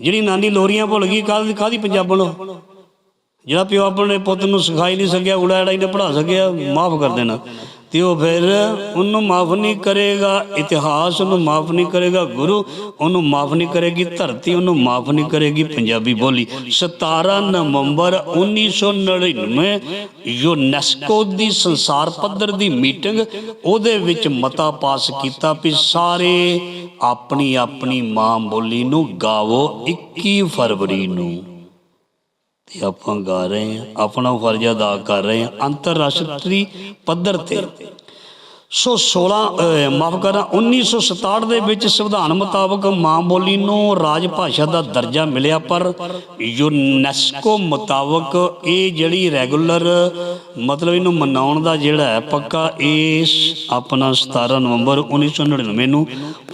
Speaker 1: ਜਿਹੜੀ ਨਾਨੀ ਲੋਰੀਆਂ ਭੁੱਲ ਗਈ, ਕਾਹਦੀ ਕਾਹਦੀ ਪੰਜਾਬਣ ਉਹ? ਜਿਹੜਾ ਪਿਓ ਆਪਣੇ ਪੁੱਤ ਨੂੰ ਸਿਖਾਈ ਨਹੀਂ ਸਕਿਆ ਉੜਾ ਜਿਹੜਾ ਇਹਨੇ ਪੜਾ ਸਕਿਆ, ਮਾਫ ਕਰ ਦੇਣਾ। ਤੇ ਉਹ ਫਿਰ ਉਹਨੂੰ ਮਾਫ ਨਹੀਂ ਕਰੇਗਾ, ਇਤਿਹਾਸ ਉਹਨੂੰ ਮਾਫ ਨਹੀਂ ਕਰੇਗਾ, ਗੁਰੂ ਉਹਨੂੰ ਮਾਫ ਨਹੀਂ ਕਰੇਗੀ, ਧਰਤੀ ਉਹਨੂੰ ਮਾਫ ਨਹੀਂ ਕਰੇਗੀ, ਪੰਜਾਬੀ ਬੋਲੀ। 17 ਨਵੰਬਰ 1999 ਯੂਨੈਸਕੋ ਦੀ ਸੰਸਾਰ ਪੱਧਰ ਦੀ ਮੀਟਿੰਗ ਉਹਦੇ ਵਿੱਚ ਮਤਾ ਪਾਸ ਕੀਤਾ ਵੀ ਸਾਰੇ ਆਪਣੀ ਆਪਣੀ ਮਾਂ ਬੋਲੀ ਨੂੰ ਗਾਵੋ 21 ਫਰਵਰੀ ਨੂੰ। ਤੇ ਆਪਾਂ ਗਾ ਰਹੇ ਹਾਂ, ਆਪਣਾ ਫਰਜ਼ ਅਦਾ ਕਰ ਰਹੇ ਹਾਂ ਅੰਤਰਰਾਸ਼ਟਰੀ ਪੱਧਰ ਤੇ। ਸੋ 16 ਮਾਫ ਕਰਾਂ 1967 ਦੇ ਵਿੱਚ ਸੰਵਿਧਾਨ ਮੁਤਾਬਕ ਮਾਂ ਬੋਲੀ ਨੂੰ ਰਾਜ ਭਾਸ਼ਾ ਦਾ ਦਰਜਾ ਮਿਲਿਆ, ਪਰ ਯੂਨੈਸਕੋ ਮੁਤਾਬਕ ਇਹ ਜਿਹੜੀ ਰੈਗੂਲਰ, ਮਤਲਬ ਇਹਨੂੰ ਮਨਾਉਣ ਦਾ ਜਿਹੜਾ ਹੈ ਪੱਕਾ, ਇਸ ਆਪਣਾ 17 ਨਵੰਬਰ 1999 ਨੂੰ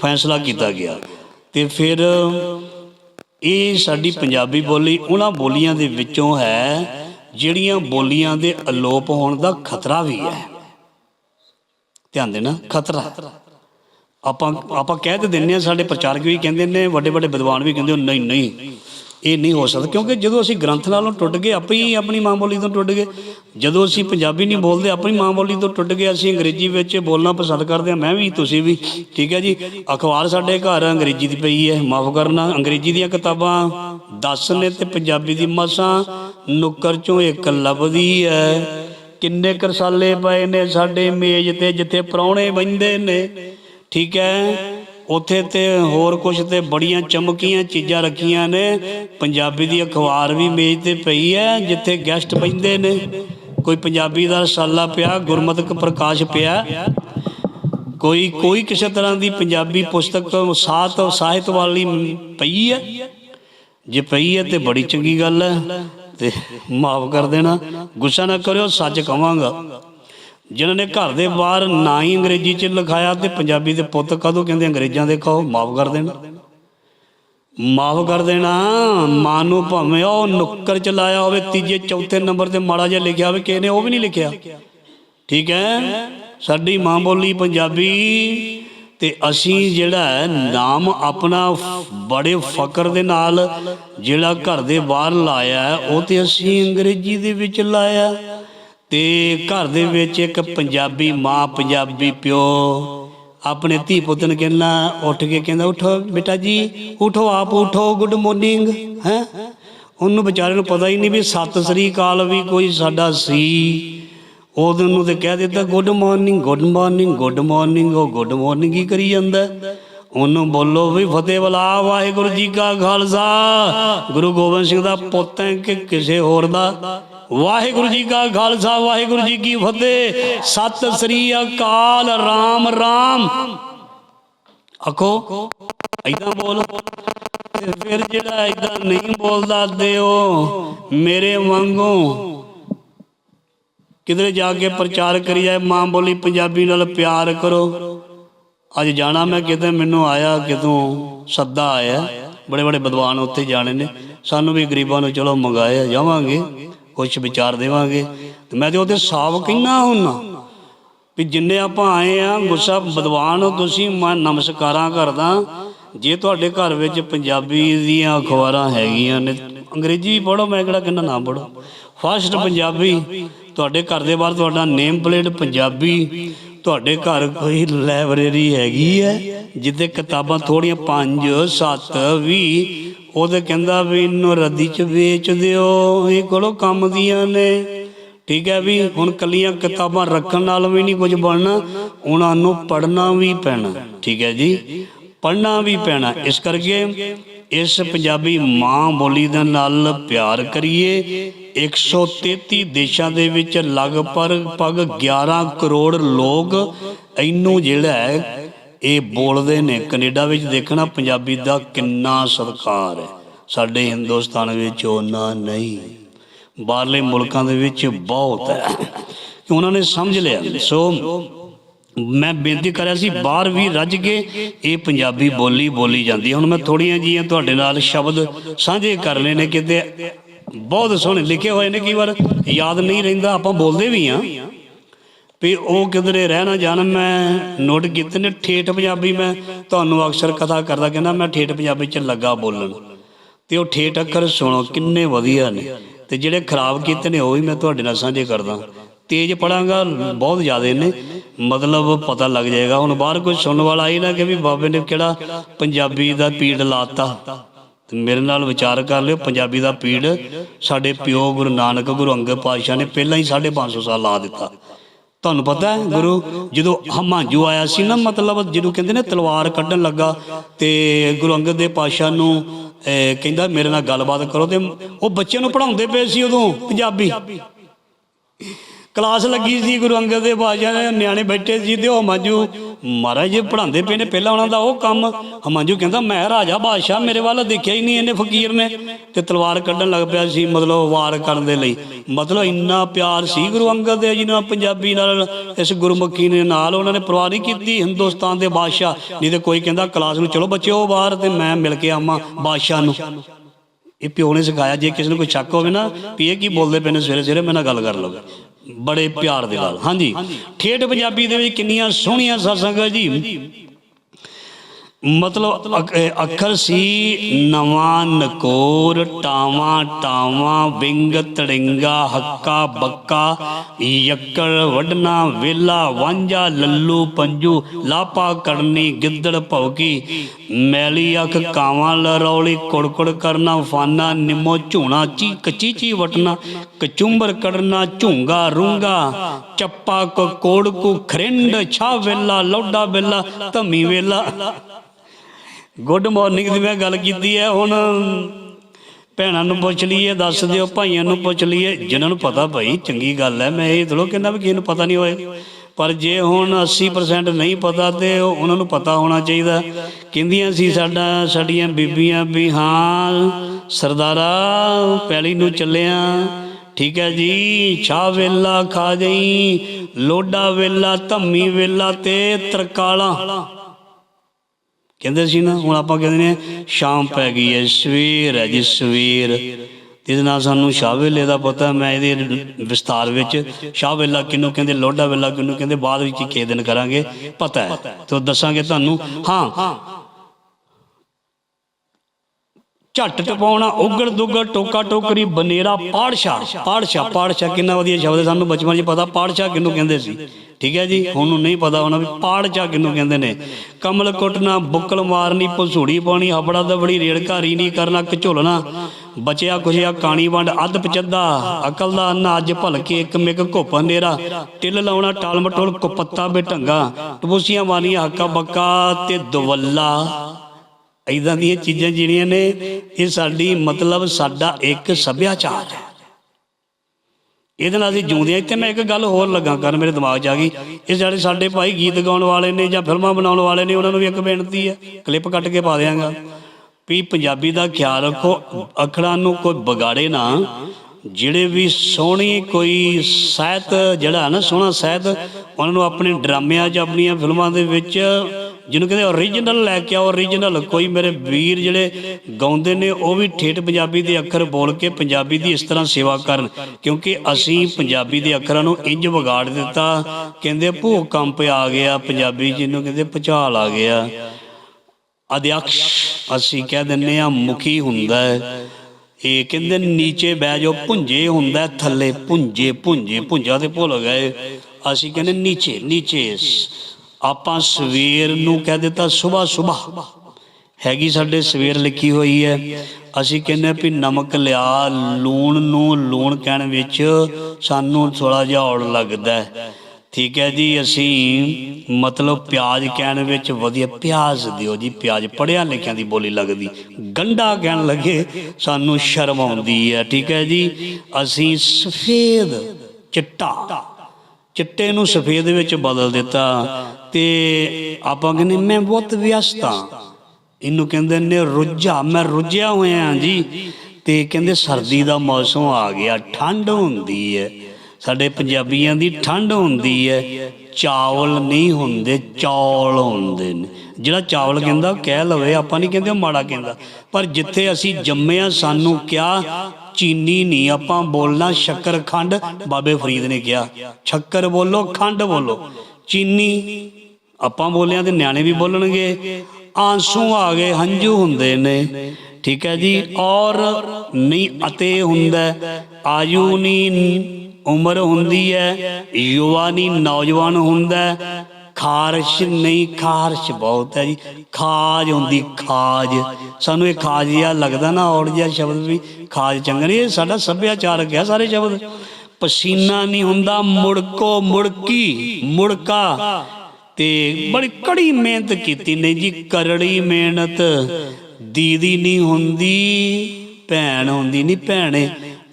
Speaker 1: ਫੈਸਲਾ ਕੀਤਾ ਗਿਆ। ਤੇ ਫਿਰ ਇਹ ਸਾਡੀ ਪੰਜਾਬੀ ਬੋਲੀ ਉਹਨਾਂ ਬੋਲੀਆਂ ਦੇ ਵਿੱਚੋਂ ਹੈ, ਜਿਹੜੀਆਂ ਬੋਲੀਆਂ ਦੇ ਅਲੋਪ ਹੋਣ ਦਾ ਖਤਰਾ ਵੀ ਹੈ। ਧਿਆਨ ਦੇਣਾ, ਖਤਰਾ। ਆਪਾਂ ਆਪਾਂ ਕਹਿ ਤੇ ਦਿੰਦੇ ਆ ਸਾਡੇ ਪ੍ਰਚਾਰਕ ਵੀ ਕਹਿੰਦੇ ਨੇ ਵੱਡੇ ਵੱਡੇ ਵਿਦਵਾਨ ਵੀ ਕਹਿੰਦੇ ਨਹੀਂ ਨਹੀਂ। ਇਹ ਨਹੀਂ ਹੋ ਸਕਦਾ, ਕਿਉਂਕਿ ਜਦੋਂ ਅਸੀਂ ਗ੍ਰੰਥ ਨਾਲੋਂ ਟੁੱਟ ਗਏ, ਆਪੇ ਹੀ ਆਪਣੀ ਮਾਂ ਬੋਲੀ ਤੋਂ ਟੁੱਟ ਗਏ। ਜਦੋਂ ਅਸੀਂ ਪੰਜਾਬੀ ਨਹੀਂ ਬੋਲਦੇ, ਆਪਣੀ ਮਾਂ ਬੋਲੀ ਤੋਂ ਟੁੱਟ ਗਏ, ਅਸੀਂ ਅੰਗਰੇਜ਼ੀ ਵਿੱਚ ਬੋਲਣਾ ਪਸੰਦ ਕਰਦੇ ਹਾਂ। ਮੈਂ ਵੀ, ਤੁਸੀਂ ਵੀ, ਠੀਕ ਹੈ ਜੀ? ਅਖਬਾਰ ਸਾਡੇ ਘਰ ਅੰਗਰੇਜ਼ੀ ਦੀ ਪਈ ਹੈ, ਮਾਫ ਕਰਨਾ। ਅੰਗਰੇਜ਼ੀ ਦੀਆਂ ਕਿਤਾਬਾਂ 10 ਨੇ ਤੇ ਪੰਜਾਬੀ ਦੀ ਮਸਾਂ, ਨੁੱਕਰ ਚੋਂ ਇੱਕ ਲੱਭਦੀ ਹੈ। ਕਿੰਨੇ ਕਰਸਾਲੇ ਪਏ ਨੇ ਸਾਡੇ ਮੇਜ਼ ਤੇ, ਜਿੱਥੇ ਪ੍ਰਾਹੁਣੇ ਬੈੰਦੇ ਨੇ, ਠੀਕ ਹੈ? ਉੱਥੇ ਤੇ ਹੋਰ ਕੁਝ ਤੇ ਬੜੀਆਂ ਚਮਕੀਆਂ ਚੀਜ਼ਾਂ ਰੱਖੀਆਂ ਨੇ। ਪੰਜਾਬੀ ਦੀ ਅਖਬਾਰ ਵੀ ਮੇਜ਼ ਤੇ ਪਈ ਹੈ, ਜਿੱਥੇ ਗੈਸਟ ਬੈਠਦੇ ਨੇ। ਕੋਈ ਪੰਜਾਬੀ ਦਾ ਰਸਾਲਾ ਪਿਆ, ਗੁਰਮਤਿ ਪ੍ਰਕਾਸ਼ ਪਿਆ। ਕੋਈ ਕੋਈ ਕਿਸੇ ਤਰ੍ਹਾਂ ਦੀ ਪੰਜਾਬੀ ਪੁਸਤਕ ਸਾਤ ਸਾਹਿਤ ਵਾਲੀ ਪਈ ਹੈ। ਜੇ ਪਈ ਹੈ ਤੇ ਬੜੀ ਚੰਗੀ ਗੱਲ ਹੈ। ਤੇ ਮਾਫ ਕਰ ਦੇਣਾ। ਗੁੱਸਾ ਨਾ ਕਰਿਓ, ਸੱਚ ਕਵਾਂਗਾ। ਜਿਨ੍ਹਾਂ ਨੇ ਘਰ ਦੇ ਬਾਹਰ ਨਾ ਹੀ ਅੰਗਰੇਜ਼ੀ ਚ ਲਿਖਾਇਆ ਤੇ ਪੰਜਾਬੀ ਦੇ ਪੁੱਤ ਕਦੋਂ ਕਹਿੰਦੇ ਅੰਗਰੇਜ਼ਾਂ ਦੇ ਕਹੋ, ਮਾਫ ਕਰ ਦੇਣਾ। ਮਾਫ ਕਰ ਦੇਣਾ, ਮਾਂ ਨੂੰ ਭਾਵੇਂ ਉਹ ਨੁੱਕਰ ਚ ਲਾਇਆ ਹੋਵੇ, ਤੀਜੇ, ਚੌਥੇ ਨੰਬਰ ਤੇ ਮਾੜਾ ਜਿਹਾ ਲਿਖਿਆ ਹੋਵੇ, ਕਿਸੇ ਨੇ ਉਹ ਵੀ ਨਹੀਂ ਲਿਖਿਆ। ਠੀਕ ਹੈ? ਸਾਡੀ ਮਾਂ ਬੋਲੀ ਪੰਜਾਬੀ ਤੇ ਅਸੀਂ ਜਿਹੜਾ ਨਾਮ ਆਪਣਾ ਬੜੇ ਫਕਰ ਦੇ ਨਾਲ ਜਿਹੜਾ ਘਰ ਦੇ ਬਾਹਰ ਲਾਇਆ ਉਹ ਤੇ ਅਸੀਂ ਅੰਗਰੇਜ਼ੀ ਦੇ ਵਿੱਚ ਲਾਇਆ ਤੇ ਘਰ ਦੇ ਵਿੱਚ ਇੱਕ ਪੰਜਾਬੀ ਮਾਂ, ਪੰਜਾਬੀ ਪਿਓ ਆਪਣੇ ਧੀ ਪੁੱਤ ਨੂੰ ਕਹਿੰਦਾ, ਉੱਠ ਕੇ ਕਹਿੰਦਾ, ਉਠੋ ਬੇਟਾ ਜੀ, ਉਠੋ, ਆਪ ਉਠੋ ਗੁੱਡ ਮਾਰਨਿੰਗ ਹੈ। ਉਹਨੂੰ ਵਿਚਾਰੇ ਨੂੰ ਪਤਾ ਹੀ ਨਹੀਂ ਵੀ ਸਤਿ ਸ੍ਰੀ ਅਕਾਲ ਵੀ ਕੋਈ ਸਾਡਾ ਸੀ। ਉਹਦੇ ਨੂੰ ਤੇ ਕਹਿ ਦਿੱਤਾ good morning good morning good morning ਉਹ ਗੁੱਡ ਮਾਰਨਿੰਗ ਹੀ ਕਰੀ ਜਾਂਦਾ। ਉਹਨੂੰ ਬੋਲੋ ਵੀ ਫਤਿਹ ਬਲਾ ਵਾਹਿਗੁਰੂ ਜੀ ਕਾ ਖਾਲਸਾ। ਗੁਰੂ ਗੋਬਿੰਦ ਸਿੰਘ ਦਾ ਪੁੱਤ ਹੈ ਕਿ ਕਿਸੇ ਹੋਰ ਦਾ। ਵਾਹਿਗੁਰੂ ਜੀ ਕਾ ਖਾਲਸਾ, ਵਾਹਿਗੁਰੂ ਜੀ ਕੀ ਫਤਿਹ। ਸਤਿ ਸ੍ਰੀ ਅਕਾਲ, ਰਾਮ ਰਾਮ। ਆਖੋ ਐਦਾਂ ਬੋਲ। ਤੇ ਫਿਰ ਜਿਹੜਾ ਐਦਾਂ ਨਹੀਂ ਬੋਲਦਾ, ਦਿਓ ਮੇਰੇ ਵਾਂਗੂ। ਕਿਧਰੇ ਜਾ ਕੇ ਪ੍ਰਚਾਰ ਕਰੀ ਜਾਏ, ਮਾਂ ਬੋਲੀ ਪੰਜਾਬੀ ਨਾਲ ਪਿਆਰ ਕਰੋ। ਅੱਜ ਜਾਣਾ ਮੈਂ ਕਿਤੇ, ਮੈਨੂੰ ਆਇਆ ਕਿਤੋਂ ਸੱਦਾ ਆਇਆ। ਬੜੇ ਬੜੇ ਵਿਦਵਾਨ ਉੱਥੇ ਜਾਣੇ ਨੇ। ਸਾਨੂੰ ਵੀ ਗਰੀਬਾਂ ਨੂੰ, ਚਲੋ ਮੰਗਾਇਆ ਜਾਵਾਂਗੇ। ਕੁਝ ਵਿਚਾਰ ਦੇਵਾਂਗੇ। ਤੇ ਮੈਂ ਤੇ ਉਹਦੇ ਸਾਫ਼ ਕਹਿਣਾ ਹੁੰਨਾ। ਵੀ ਜਿੰਨੇ ਆਪਾਂ ਆਏ ਆ ਗੁੱਸਾ ਵਿਦਵਾਨ ਹੋ ਤੁਸੀਂ, ਮੈਂ ਨਮਸਕਾਰਾਂ ਕਰਦਾ। ਜੇ ਤੁਹਾਡੇ ਘਰ ਵਿੱਚ ਪੰਜਾਬੀ ਦੀਆਂ ਅਖਬਾਰਾਂ ਹੈਗੀਆਂ ਨੇ, ਅੰਗਰੇਜ਼ੀ ਵੀ ਪੜੋ ਮੈਂ ਕਿਹੜਾ ਕਹਿੰਦਾ ਨਾ ਪੜੋ ਫਸਟ ਪੰਜਾਬੀ, ਤੁਹਾਡੇ ਘਰ ਦੇ ਬਾਹਰ ਤੁਹਾਡਾ ਨੇਮ ਪਲੇਟ ਪੰਜਾਬੀ, ਤੁਹਾਡੇ ਘਰ ਕੋਈ ਲਾਇਬ੍ਰੇਰੀ ਹੈਗੀ ਹੈ, ਜਿੱਥੇ ਕਿਤਾਬਾਂ ਥੋੜੀਆਂ 5 7 20 ਉਹਦੇ ਕਹਿੰਦਾ ਵੀ ਇਹਨੂੰ ਰੱਦੀ ਚ ਵੇਚ ਦਿਓ, ਇਹ ਕੋਲੋਂ ਕੰਮ ਦੀਆਂ ਨੇ। ਠੀਕ ਹੈ ਵੀ ਹੁਣ ਕੱਲੀਆਂ ਕਿਤਾਬਾਂ ਰੱਖਣ ਨਾਲ ਵੀ ਨਹੀਂ ਕੁਝ ਬਣਨਾ, ਉਹਨਾਂ ਨੂੰ ਪੜ੍ਹਨਾ ਵੀ ਪੈਣਾ। ਠੀਕ ਹੈ ਜੀ? ਪੜ੍ਹਨਾ ਵੀ ਪੈਣਾ। ਇਸ ਕਰਕੇ ਇਸ ਪੰਜਾਬੀ ਮਾਂ ਬੋਲੀ ਦੇ ਨਾਲ ਪਿਆਰ ਕਰੀਏ। 133 ਦੇਸ਼ਾਂ ਦੇ ਵਿੱਚ ਲਗਭਗ ਪਗ 11 ਕਰੋੜ ਲੋਕ ਇਹਨੂੰ ਜਿਹੜਾ ਹੈ ਇਹ ਬੋਲਦੇ ਨੇ, ਕੈਨੇਡਾ ਵਿੱਚ ਦੇਖਣਾ ਪੰਜਾਬੀ ਦਾ ਕਿੰਨਾ ਸਤਿਕਾਰ ਹੈ। ਸਾਡੇ ਹਿੰਦੁਸਤਾਨ ਵਿੱਚ ਉਹਨਾਂ ਨਹੀਂ, ਬਾਹਰਲੇ ਮੁਲਕਾਂ ਦੇ ਵਿੱਚ ਬਹੁਤ ਹੈ। ਕਿ ਉਹਨਾਂ ਨੇ ਸਮਝ ਲਿਆ। ਸੋ ਮੈਂ ਬੇਨਤੀ ਕਰਿਆ ਸੀ, ਬਾਹਰ ਵੀ ਰੱਜ ਕੇ ਇਹ ਪੰਜਾਬੀ ਬੋਲੀ ਬੋਲੀ ਜਾਂਦੀ ਹੁਣ ਮੈਂ ਥੋੜੀਆਂ ਜੀਆਂ ਤੁਹਾਡੇ ਨਾਲ ਸ਼ਬਦ ਸਾਂਝੇ ਕਰਨੇ ਨੇ, ਕਿਤੇ ਬਹੁਤ ਸੋਹਣੇ ਲਿਖੇ ਹੋਏ ਨੇ, ਕਈ ਵਾਰ ਯਾਦ ਨਹੀਂ ਰਹਿੰਦਾ, ਆਪਾਂ ਬੋਲਦੇ ਵੀ ਆ ਵੀ ਉਹ ਕਿਧਰੇ ਰਹਿ ਨਾ ਜਾਣ ਮੈਂ, ਨੋਟ ਕੀਤੇ ਨੇ, ਠੇਠ ਪੰਜਾਬੀ ਮੈਂ। ਤੁਹਾਨੂੰ ਅਕਸਰ ਕਥਾ ਕਰਦਾ ਕਹਿੰਦਾ, ਮੈਂ ਠੇਠ ਪੰਜਾਬੀ ਚ ਲੱਗਾ ਬੋਲਣ। ਤੇ ਉਹ ਠੇਠ ਅੱਖਰ ਸੁਣੋ, ਕਿੰਨੇ ਵਧੀਆ ਨੇ। ਤੇ ਜਿਹੜੇ ਖਰਾਬ ਕੀਤੇ ਨੇ, ਉਹ ਵੀ ਮੈਂ ਤੁਹਾਡੇ ਨਾਲ ਸਾਂਝੇ ਕਰਦਾ। ਤੇਜ਼ ਪੜਾਂਗਾ, ਬਹੁਤ ਜ਼ਿਆਦੇ ਨੇ। ਮਤਲਬ ਪਤਾ ਲੱਗ ਜਾਏਗਾ। ਹੁਣ ਬਾਹਰ ਕੋਈ ਸੁਣਨ ਵਾਲਾ ਆਈ ਨਾ ਕਿ ਵੀ ਬਾਬੇ ਨੇ ਕਿਹੜਾ ਪੰਜਾਬੀ ਦਾ ਪੀੜ ਲਾਤਾ। ਤੇ ਮੇਰੇ ਨਾਲ ਵਿਚਾਰ ਕਰ ਲਿਓ, ਪੰਜਾਬੀ ਦਾ ਪੀੜ ਸਾਡੇ ਪਿਓ ਗੁਰੂ ਨਾਨਕ ਗੁਰੂ ਅੰਗਦ ਪਾਤਸ਼ਾਹ ਨੇ ਪਹਿਲਾਂ ਹੀ 550 ਸਾਲ ਲਾ ਦਿੱਤਾ। ਤੁਹਾਨੂੰ ਪਤਾ ਹੈ ਗੁਰੂ ਜਦੋਂ ਹਮਾਂਜੂ ਆਇਆ ਸੀ ਨਾ ਮਤਲਬ ਜਿਹਨੂੰ ਕਹਿੰਦੇ ਨੇ ਤਲਵਾਰ ਕੱਢਣ ਲੱਗਾ ਤੇ ਗੁਰੂ ਅੰਗਦ ਦੇ ਪਾਸ਼ਾ ਨੂੰ ਕਹਿੰਦਾ ਮੇਰੇ ਨਾਲ ਗੱਲਬਾਤ ਕਰੋ ਤੇ ਉਹ ਬੱਚਿਆਂ ਨੂੰ ਪੜਾਉਂਦੇ ਪਏ ਸੀ ਉਦੋਂ ਪੰਜਾਬੀ। ਕਲਾਸ ਲੱਗੀ ਸੀ ਗੁਰੂ ਅੰਗਦ ਦੇ ਬਾਦਸ਼ਾਹ ਨੇ ਨਿਆਣੇ ਬੈਠੇ ਸੀ ਤੇ ਉਹ ਹਮਾਂਜੂ ਮਹਾਰਾਜ ਜੀ ਪੜਾਉਂਦੇ ਪਏ ਨੇ ਪਹਿਲਾਂ ਉਹਨਾਂ ਦਾ ਉਹ ਕੰਮ। ਹਮਾਂਜੂ ਕਹਿੰਦਾ, ਮੈਂ ਰਾਜਾ ਬਾਦਸ਼ਾਹ, ਮੇਰੇ ਵੱਲ ਦੇਖਿਆ ਹੀ ਨਹੀਂ ਇਹਨੇ ਫਕੀਰ ਨੇ। ਤੇ ਤਲਵਾਰ ਕੱਢਣ ਲੱਗ ਪਿਆ ਸੀ, ਮਤਲਬ ਵਾਰ ਕਰਨ ਦੇ ਲਈ। ਮਤਲਬ ਇੰਨਾ ਪਿਆਰ ਸੀ ਗੁਰੂ ਅੰਗਦ ਦੇ ਜੀ ਨਾਲ ਪੰਜਾਬੀ ਨਾਲ, ਇਸ ਗੁਰਮੁਖੀ ਨੇ ਨਾਲ ਉਹਨਾਂ ਨੇ ਪਰਵਾਹ ਨਹੀਂ ਕੀਤੀ, ਹਿੰਦੁਸਤਾਨ ਦੇ ਬਾਦਸ਼ਾਹ। ਨਹੀਂ ਤੇ ਕੋਈ ਕਹਿੰਦਾ, ਕਲਾਸ ਨੂੰ ਚਲੋ ਬੱਚਿਓ ਬਾਹਰ ਤੇ ਮੈਂ ਮਿਲ ਕੇ ਆਵਾਂ ਬਾਦਸ਼ਾਹ ਨੂੰ। ਇਹ ਪਿਓ ਨੇ ਸਿਖਾਇਆ, ਜੇ ਕਿਸੇ ਨੂੰ ਕੋਈ ਸ਼ੱਕ ਹੋਵੇ ਨਾ, ਵੀ ਇਹ ਕੀ ਬੋਲਦੇ ਪਏ ਨੇ ਸਵੇਰੇ ਸਵੇਰੇ ਮੇਰੇ ਨਾਲ ਗੱਲ ਕਰ ਲਓ। ਬੜੇ ਪਿਆਰ ਦੇ ਨਾਲ। ਹਾਂਜੀ। ਠੇਠ ਪੰਜਾਬੀ ਦੇ ਵਿੱਚ ਕਿੰਨੀਆਂ ਸੋਹਣੀਆਂ ਸਤਸੰਗਾਂ ਜੀ। ਮਤਲਬ ਅੱਖਰ ਸੀ ਨਵਾਂ ਨਕੋਰ, ਟਾਵਾਂ ਟਾਵਾਂ, ਵਿੰਗ ਤੜਿੰਗਾ, ਹੱਕਾ ਬੱਕਾ, ਯੱਕੜ ਵਡਨਾ ਵੇਲਾ ਵਾਂਝਾ, ਲੱਲੂ ਪੰਜੂ, ਲਾਪਾ ਕਰਨੀ, ਗਿੱਦੜ ਭੌਕੀ, ਮੈਲੀ ਅੱਖ ਕਾਵਾਂ ਲਰੌਲੀ, ਕੁੜਕੁੜ ਕਰਨਾ, ਫਾਨਾ ਨਿੰਮੋ ਝੂਣਾ, ਚੀ ਕਚੀ ਵਟਣਾ, ਕਚੁੰਬਰ ਕਰਨਾ ਝੂੰਗਾ ਰੂੰਗਾ, ਚੱਪਾ ਕੋ ਕੋੜ ਕੋ ਖਰਿੰਡ, ਛਾ ਵੇਲਾ ਲੌਡਾ ਵੇਲਾ, ਧਮੀ ਵੇਲਾ। ਗੁੱਡ ਮਾਰਨਿੰਗ ਦੀ ਮੈਂ ਗੱਲ ਕੀਤੀ ਹੈ, ਹੁਣ ਭੈਣਾਂ ਨੂੰ ਪੁੱਛ ਲਈਏ, ਦੱਸ ਦਿਓ, ਭਾਈਆਂ ਨੂੰ ਪੁੱਛ ਲਈਏ। ਜਿਨ੍ਹਾਂ ਨੂੰ ਪਤਾ ਭਾਈ, ਚੰਗੀ ਗੱਲ ਹੈ, ਮੈਂ ਇਹ ਥੋੜ੍ਹਾ ਕਹਿੰਦਾ ਵੀ ਕਿਸੇ ਨੂੰ ਪਤਾ ਨਹੀਂ ਹੋਏ। ਪਰ ਜੇ ਹੁਣ 80% ਨਹੀਂ ਪਤਾ ਤੇ ਉਹਨਾਂ ਨੂੰ ਪਤਾ ਹੋਣਾ ਚਾਹੀਦਾ। ਕਹਿੰਦੀਆਂ ਸੀ ਸਾਡਾ, ਸਾਡੀਆਂ ਬੀਬੀਆਂ ਵੀ ਹਾਂ, ਸਰਦਾਰਾ, ਪੈਲੀ ਨੂੰ ਚੱਲਿਆ। ਠੀਕ ਹੈ ਜੀ ਛਾ ਵੇਲਾ ਖਾ ਜਈ ਲੋਡਾ ਵੇਲਾ, ਧੰਮੀ ਵੇਲਾ ਤੇ ਤਰਕਾਲਾ। ਕਹਿੰਦੇ ਸੀ ਨਾ, ਹੁਣ ਆਪਾਂ ਕਹਿੰਦੇ ਨੇ, ਸ਼ਾਮ ਪੈ ਗਈ ਹੈ, ਸਵੇਰ ਹੈ ਜੀ, ਸਵੇਰ। ਇਹਦੇ ਨਾਲ ਸਾਨੂੰ ਸ਼ਾਹ ਵੇਲੇ ਦਾ ਪਤਾ, ਮੈਂ ਇਹਦੇ ਵਿਸਤਾਰ ਵਿੱਚ, ਸ਼ਾਹ ਵੇਲਾ ਕਿਹਨੂੰ ਕਹਿੰਦੇ ਲੋਡਾ ਵੇਲਾ ਕਿਹਨੂੰ ਕਹਿੰਦੇ, ਬਾਅਦ ਵਿੱਚ ਕਿਸੇ ਦਿਨ ਕਰਾਂਗੇ, ਪਤਾ ਹੈ। ਤੇ ਦੱਸਾਂਗੇ ਤੁਹਾਨੂੰ, ਹਾਂ ਝੱਟ ਟਪਾਉਣਾ ਉਗੜ ਦੁਗੜ ਟੋਕਾ ਟੋਕਰੀ, ਬਨੇਰਾ ਪਾੜਸ਼ਾ ਪਾੜਸ਼ਾ ਪਾੜਸ਼ਾ ਕਿੰਨਾ ਵਧੀਆ ਸ਼ਬਦ ਹੈ, ਸਾਨੂੰ ਬਚਪਨ 'ਚ ਪਤਾ ਪਾੜਸ਼ਾ ਕਿਹਨੂੰ ਕਹਿੰਦੇ ਸੀ। ਠੀਕ ਹੈ ਜੀ, ਹੁਣ ਨਹੀਂ ਪਤਾ ਹੋਣਾ ਵੀ ਪਾੜਸ਼ਾ ਕਿਹਨੂੰ ਕਹਿੰਦੇ ਨੇ। ਕਮਲ ਕੁੱਟਣਾ, ਬੁੱਕਲ ਮਾਰਨੀ ਪਸੂੜੀ ਪਾਣੀ ਹਬੜਾ ਦਬੜੀ ਰੇੜ ਘਾਰੀ ਨਹੀਂ ਕਰਨਾ ਝੋਲਣਾ ਬਚਿਆ ਖੁਸ਼ਿਆ ਕਾਣੀ ਵੰਡ, ਅੱਧ ਪਚੱਦਾ, ਅਕਲ ਦਾ ਅੰਨਾ, ਅੱਜ ਭਲਕੇ ਇੱਕ ਮਿਕ ਘੁੱਪ ਹਨੇਰਾ। ਟਿੱਲ ਲਾਉਣਾ, ਟਾਲ ਮਟੋਲ ਕੁਪੱਤਾ ਬੇਢੰਗਾ ਟਬੂਸੀਆਂ ਵਾਲੀਆਂ ਹੱਕਾ ਬੱਕਾ ਤੇ ਦਵੱਲਾ। ਇਦਾਂ ਦੀਆਂ ਚੀਜ਼ਾਂ ਜਿਹੜੀਆਂ ਨੇ, ਇਹ ਸਾਡੀ ਮਤਲਬ ਸਾਡਾ ਇੱਕ ਸੱਭਿਆਚਾਰ ਹੈ। ਇਹਦੇ ਨਾਲ ਅਸੀਂ ਜਿਉਂਦੇ ਹਾਂ। ਇੱਥੇ ਮੈਂ ਇੱਕ ਗੱਲ ਹੋਰ ਲੱਗਾ ਕਰਨ ਮੇਰੇ ਦਿਮਾਗ 'ਚ ਆ ਗਈ। ਇਹ ਜਿਹੜੇ ਸਾਡੇ ਭਾਈ ਗੀਤ ਗਾਉਣ ਵਾਲੇ ਨੇ ਜਾਂ ਫਿਲਮਾਂ ਬਣਾਉਣ ਵਾਲੇ ਨੇ, ਉਹਨਾਂ ਨੂੰ ਵੀ ਇੱਕ ਬੇਨਤੀ ਹੈ, ਕਲਿੱਪ ਕੱਟ ਕੇ ਪਾ ਦਿਆਂਗਾ ਵੀ ਪੰਜਾਬੀ ਦਾ ਖਿਆਲ ਰੱਖੋ, ਅੱਖਰਾਂ ਨੂੰ ਕੋਈ ਵਿਗਾੜੇ ਨਾ। ਜਿਹੜੇ ਵੀ ਸੋਹਣੀ ਕੋਈ ਸਾਹਿਤ, ਜਿਹੜਾ ਹੈ ਨਾ, ਸੋਹਣਾ ਸਾਹਿਤ, ਉਹਨਾਂ ਨੂੰ ਆਪਣੇ ਡਰਾਮਿਆਂ 'ਚ, ਆਪਣੀਆਂ ਫਿਲਮਾਂ ਦੇ ਵਿੱਚ ਜਿਹਨੂੰ ਕਹਿੰਦੇ ਓਰੀਜਨਲ ਲੈ ਕੇ ਆਓ ਓਰੀਜਨਲ ਕੋਈ ਮੇਰੇ ਵੀਰ ਜਿਹੜੇ ਗਾਉਂਦੇ ਨੇ, ਉਹ ਵੀ ਠੇਠ ਪੰਜਾਬੀ ਦੇ ਅੱਖਰ ਬੋਲ ਕੇ ਪੰਜਾਬੀ ਦੀ ਇਸ ਤਰ੍ਹਾਂ ਸੇਵਾ ਕਰਨ। ਕਿਉਂਕਿ ਅਸੀਂ ਪੰਜਾਬੀ ਦੇ ਅੱਖਰਾਂ ਨੂੰ ਇੰਜ ਵਿਗਾੜ ਦਿੱਤਾ। ਕਹਿੰਦੇ ਭੂਕੰਪ ਆ ਗਿਆ, ਪੰਜਾਬੀ ਜਿਹਨੂੰ ਕਹਿੰਦੇ ਭੁਚਾਲ ਆ ਗਿਆ। ਅਧਿਅਕਸ਼ ਅਸੀਂ ਕਹਿ ਦਿੰਨੇ ਆ ਮੁਖੀ ਹੁੰਦਾ ਹੈ। ਇਹ ਕਹਿੰਦੇ ਨੀਚੇ ਬਹਿ ਜਾਓ ਪੁੰਜੇ ਹੁੰਦਾ ਥੱਲੇ ਪੁੰਜੇ ਪੁੰਜੇ ਪੁੰਜਾ ਤੇ ਭੁੱਲ ਗਏ। ਅਸੀਂ ਕਹਿੰਦੇ ਨੀਚੇ ਨੀਚੇ। ਆਪਾਂ ਸਵੇਰ ਨੂੰ ਕਹਿ ਦਿੱਤਾ ਸਵੇਰ ਸਵੇਰ ਹੈਗੀ ਸਾਡੇ ਸਵੇਰ ਲਿਖੀ ਹੋਈ ਹੈ। ਅਸੀਂ ਕਹਿੰਦੇ ਵੀ ਨਮਕ ਲਿਆ, ਲੂਣ ਨੂੰ ਲੂਣ ਕਹਿਣ ਵਿੱਚ ਸਾਨੂੰ ਥੋੜਾ ਜਿਹਾ ਔੜ ਲੱਗਦਾ ਠੀਕ ਹੈ ਜੀ, ਅਸੀਂ ਮਤਲਬ ਪਿਆਜ਼ ਕਹਿਣ ਵਿੱਚ ਵਧੀਆ ਪਿਆਜ਼ ਦਿਓ ਜੀ, ਪਿਆਜ਼ ਪੜਿਆ ਲਿਖਿਆ ਦੀ ਬੋਲੀ ਲੱਗਦੀ। ਗੰਡਾ ਕਹਿਣ ਲੱਗੇ ਸਾਨੂੰ ਸ਼ਰਮ ਆਉਂਦੀ ਹੈ, ਠੀਕ ਹੈ ਜੀ। ਅਸੀਂ ਸਫੇਦ ਚਿੱਟਾ, ਚਿੱਟੇ ਨੂੰ ਸਫੇਦ ਵਿੱਚ ਬਦਲ ਦਿੱਤਾ। ਤੇ ਆਪਾਂ ਕਹਿੰਦੇ ਮੈਂ ਬਹੁਤ ਵਿਅਸਤ ਹਾਂ। ਇਹਨੂੰ ਕਹਿੰਦੇ ਨੇ ਰੁੱਝਾ। ਮੈਂ ਰੁੱਝਿਆ ਹੋਇਆ ਜੀ। ਤੇ ਕਹਿੰਦੇ ਸਰਦੀ ਦਾ ਮੌਸਮ ਆ ਗਿਆ। ਠੰਡ ਹੁੰਦੀ ਹੈ। ਸਾਡੇ ਪੰਜਾਬੀਆਂ ਦੀ ਠੰਡ ਹੁੰਦੀ ਹੈ। ਚਾਵਲ ਨਹੀਂ ਹੁੰਦੇ, ਚੌਲ ਹੁੰਦੇ ਨੇ। ਜਿਹੜਾ ਚਾਵਲ ਕਹਿੰਦਾ ਕਹਿ ਲਵੇ। ਆਪਾਂ ਨਹੀਂ ਕਹਿੰਦੇ, ਉਹ ਮਾੜਾ ਕਹਿੰਦਾ। ਪਰ ਜਿੱਥੇ ਅਸੀਂ ਜੰਮੇ ਜੰਮਿਆ, ਸਾਨੂੰ ਕਿਹਾ, ਚੀਨੀ ਨਹੀਂ। ਆਪਾਂ ਬੋਲਣਾ ਸ਼ੱਕਰ ਖੰਡ ਬਾਬੇ ਫਰੀਦ ਨੇ ਕਿਹਾ, ਸ਼ੱਕਰ ਬੋਲੋ, ਖੰਡ ਬੋਲੋ। ਚੀਨੀ ਆਪਾਂ ਬੋਲਿਆ ਤੇ ਨਿਆਣੇ ਵੀ ਬੋਲਣਗੇ। ਆਂਸੂ ਆ ਗਏ, ਹੰਝੂ ਹੁੰਦੇ ਨੇ। ਠੀਕ ਹੈ ਜੀ, ਔਰ ਨਹੀਂ ਅਤੇ ਹੁੰਦਾ, ਆਯੂ ਨਹੀਂ ਉਮਰ ਹੁੰਦੀ ਹੈ, ਯੁਵਾ ਨੌਜਵਾਨ ਹੁੰਦਾ। ਖਾਰਸ਼ ਨਹੀਂ, ਖਾਰਸ਼ ਬਹੁਤ ਹੈ ਜੀ। ਖਾਜ ਹੁੰਦੀ, ਖਾਜ। ਸਾਨੂੰ ਇਹ ਖਾਜ ਜਿਹਾ ਲੱਗਦਾ ਨਾ, ਔੜ ਜਿਹਾ ਸ਼ਬਦ ਵੀ। ਖਾਜ ਚੰਗਾ ਨਹੀਂ, ਇਹ ਸਾਡਾ ਸੱਭਿਆਚਾਰਕ ਹੈ ਸਾਰੇ ਸ਼ਬਦ। ਪਸੀਨਾ ਨਹੀਂ ਹੁੰਦਾ, ਮੁੜਕੋ ਮੁੜਕੀ, ਮੁੜਕਾ। ਤੇ ਬੜੀ ਕੜੀ ਮਿਹਨਤ ਕੀਤੀ ਨੇ ਜੀ, ਕਰੜੀ ਮਿਹਨਤ। ਦੀਦੀ ਨਹੀਂ ਹੁੰਦੀ, ਭੈਣ ਹੁੰਦੀ ਨਹੀਂ ਭੈਣੇ।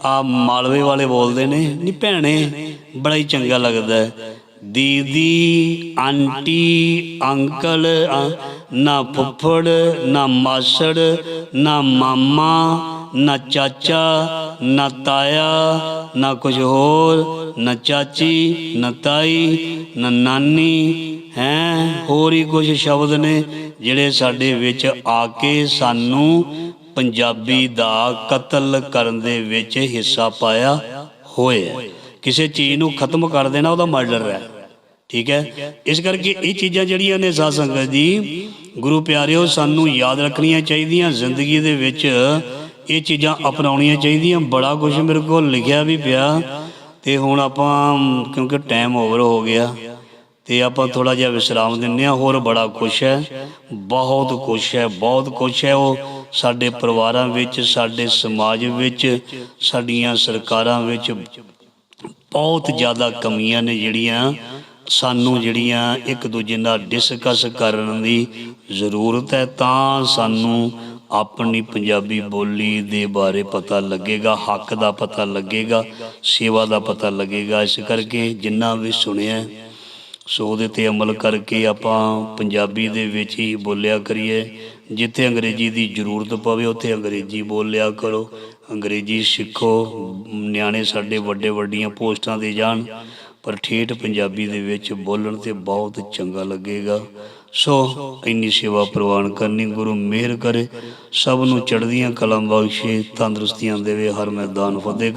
Speaker 1: ਆ ਮਾਲਵੇ ਵਾਲੇ ਬੋਲਦੇ ਨੇ ਨਹੀਂ ਭੈਣੇ, ਬੜਾ ਹੀ ਚੰਗਾ ਲੱਗਦਾ। ਹੈ ਦੀਦੀ, ਆਂਟੀ, ਅੰਕਲ ਨਾ ਫੁੱਫੜ, ਨਾ ਮਾਸੜ, ਨਾ ਮਾਮਾ ਨਾ ਚਾਚਾ, ਨਾ ਤਾਇਆ, ਨਾ ਕੁਝ ਹੋਰ, ਨਾ ਚਾਚੀ, ਨਾ ਤਾਈ, ਨਾ ਨਾਨੀ, ਹੈ? ਹੋਰ ਹੀ ਕੁਝ ਸ਼ਬਦ ਨੇ ਜਿਹੜੇ ਸਾਡੇ ਵਿੱਚ ਆ ਕੇ ਸਾਨੂੰ ਪੰਜਾਬੀ ਦਾ ਕਤਲ ਕਰਨ ਦੇ ਵਿੱਚ ਹਿੱਸਾ ਪਾਇਆ ਹੋਇਆ ਕਿਸੇ ਚੀਜ਼ ਨੂੰ ਖਤਮ ਕਰ ਦੇਣਾ, ਉਹਦਾ ਮਰਡਰ ਹੈ। ਠੀਕ ਹੈ? ਇਸ ਕਰਕੇ ਇਹ ਚੀਜ਼ਾਂ ਜਿਹੜੀਆਂ ਨੇ ਸਾਧ ਸੰਗਤ ਜੀ, ਗੁਰੂ ਪਿਆਰਿਓ, ਸਾਨੂੰ ਯਾਦ ਰੱਖਣੀਆਂ ਚਾਹੀਦੀਆਂ ਜ਼ਿੰਦਗੀ ਦੇ ਵਿੱਚ। ਇਹ ਚੀਜ਼ਾਂ ਅਪਣਾਉਣੀਆਂ ਚਾਹੀਦੀਆਂ। ਬੜਾ ਕੁਝ ਮੇਰੇ ਕੋਲ ਲਿਖਿਆ ਵੀ ਪਿਆ। ਤੇ ਹੁਣ ਆਪਾਂ, ਕਿਉਂਕਿ ਟਾਈਮ ਓਵਰ ਹੋ ਗਿਆ, ਤੇ ਆਪਾਂ ਥੋੜਾ ਜਿਹਾ ਵਿਸਰਾਮ ਦਿੰਨੇ ਆ ਹੋਰ ਬੜਾ ਕੁਛ ਹੈ। ਬਹੁਤ ਕੁਛ ਹੈ, ਬਹੁਤ ਕੁਛ ਹੈ ਉਹ ਸਾਡੇ ਪਰਿਵਾਰਾਂ ਵਿੱਚ, ਸਾਡੇ ਸਮਾਜ ਵਿੱਚ, ਸਾਡੀਆਂ ਸਰਕਾਰਾਂ ਵਿੱਚ ਬਹੁਤ ਜ਼ਿਆਦਾ ਕਮੀਆਂ ਨੇ ਜਿਹੜੀਆਂ ਸਾਨੂੰ ਜਿਹੜੀਆਂ ਇੱਕ ਦੂਜੇ ਨਾਲ ਡਿਸਕਸ ਕਰਨ ਦੀ ਜ਼ਰੂਰਤ ਹੈ। ਤਾਂ ਸਾਨੂੰ ਆਪਣੀ ਪੰਜਾਬੀ ਬੋਲੀ ਦੇ ਬਾਰੇ ਪਤਾ ਲੱਗੇਗਾ, ਹੱਕ ਦਾ ਪਤਾ ਲੱਗੇਗਾ, ਸੇਵਾ ਦਾ ਪਤਾ ਲੱਗੇਗਾ। ਇਸ ਕਰਕੇ ਜਿੰਨਾ ਵੀ ਸੁਣਿਆ, ਸੋ ਉਹਦੇ ਤੇ ਅਮਲ ਕਰਕੇ ਆਪਾਂ ਪੰਜਾਬੀ ਦੇ ਵਿੱਚ ਹੀ ਬੋਲਿਆ ਕਰੀਏ। ਜਿੱਥੇ ਅੰਗਰੇਜ਼ੀ ਦੀ ਜ਼ਰੂਰਤ ਪਵੇ, ਉੱਥੇ ਅੰਗਰੇਜ਼ੀ ਬੋਲਿਆ ਕਰੋ। ਅੰਗਰੇਜ਼ੀ ਸਿੱਖੋ, ਨਿਆਣੇ ਸਾਡੇ ਵੱਡੇ ਵੱਡੀਆਂ ਪੋਸਟਾਂ ਤੇ ਜਾਣ, ਪਰ ਠੇਠ ਪੰਜਾਬੀ ਦੇ ਵਿੱਚ ਬੋਲਣ ਤੇ ਬਹੁਤ ਚੰਗਾ ਲੱਗੇਗਾ। ਸੋ ਇੰਨੀ ਸੇਵਾ ਪ੍ਰਵਾਨ ਕਰਨੀ ਗੁਰੂ ਮਿਹਰ ਕਰੇ। ਸਭ ਨੂੰ ਚੜ੍ਹਦੀਆਂ ਕਲਮ ਬਖਸ਼ੇ, ਤੰਦਰੁਸਤੀਆਂ ਦੇਵੇ, ਹਰ ਮੈਦਾਨ ਫਤਿਹ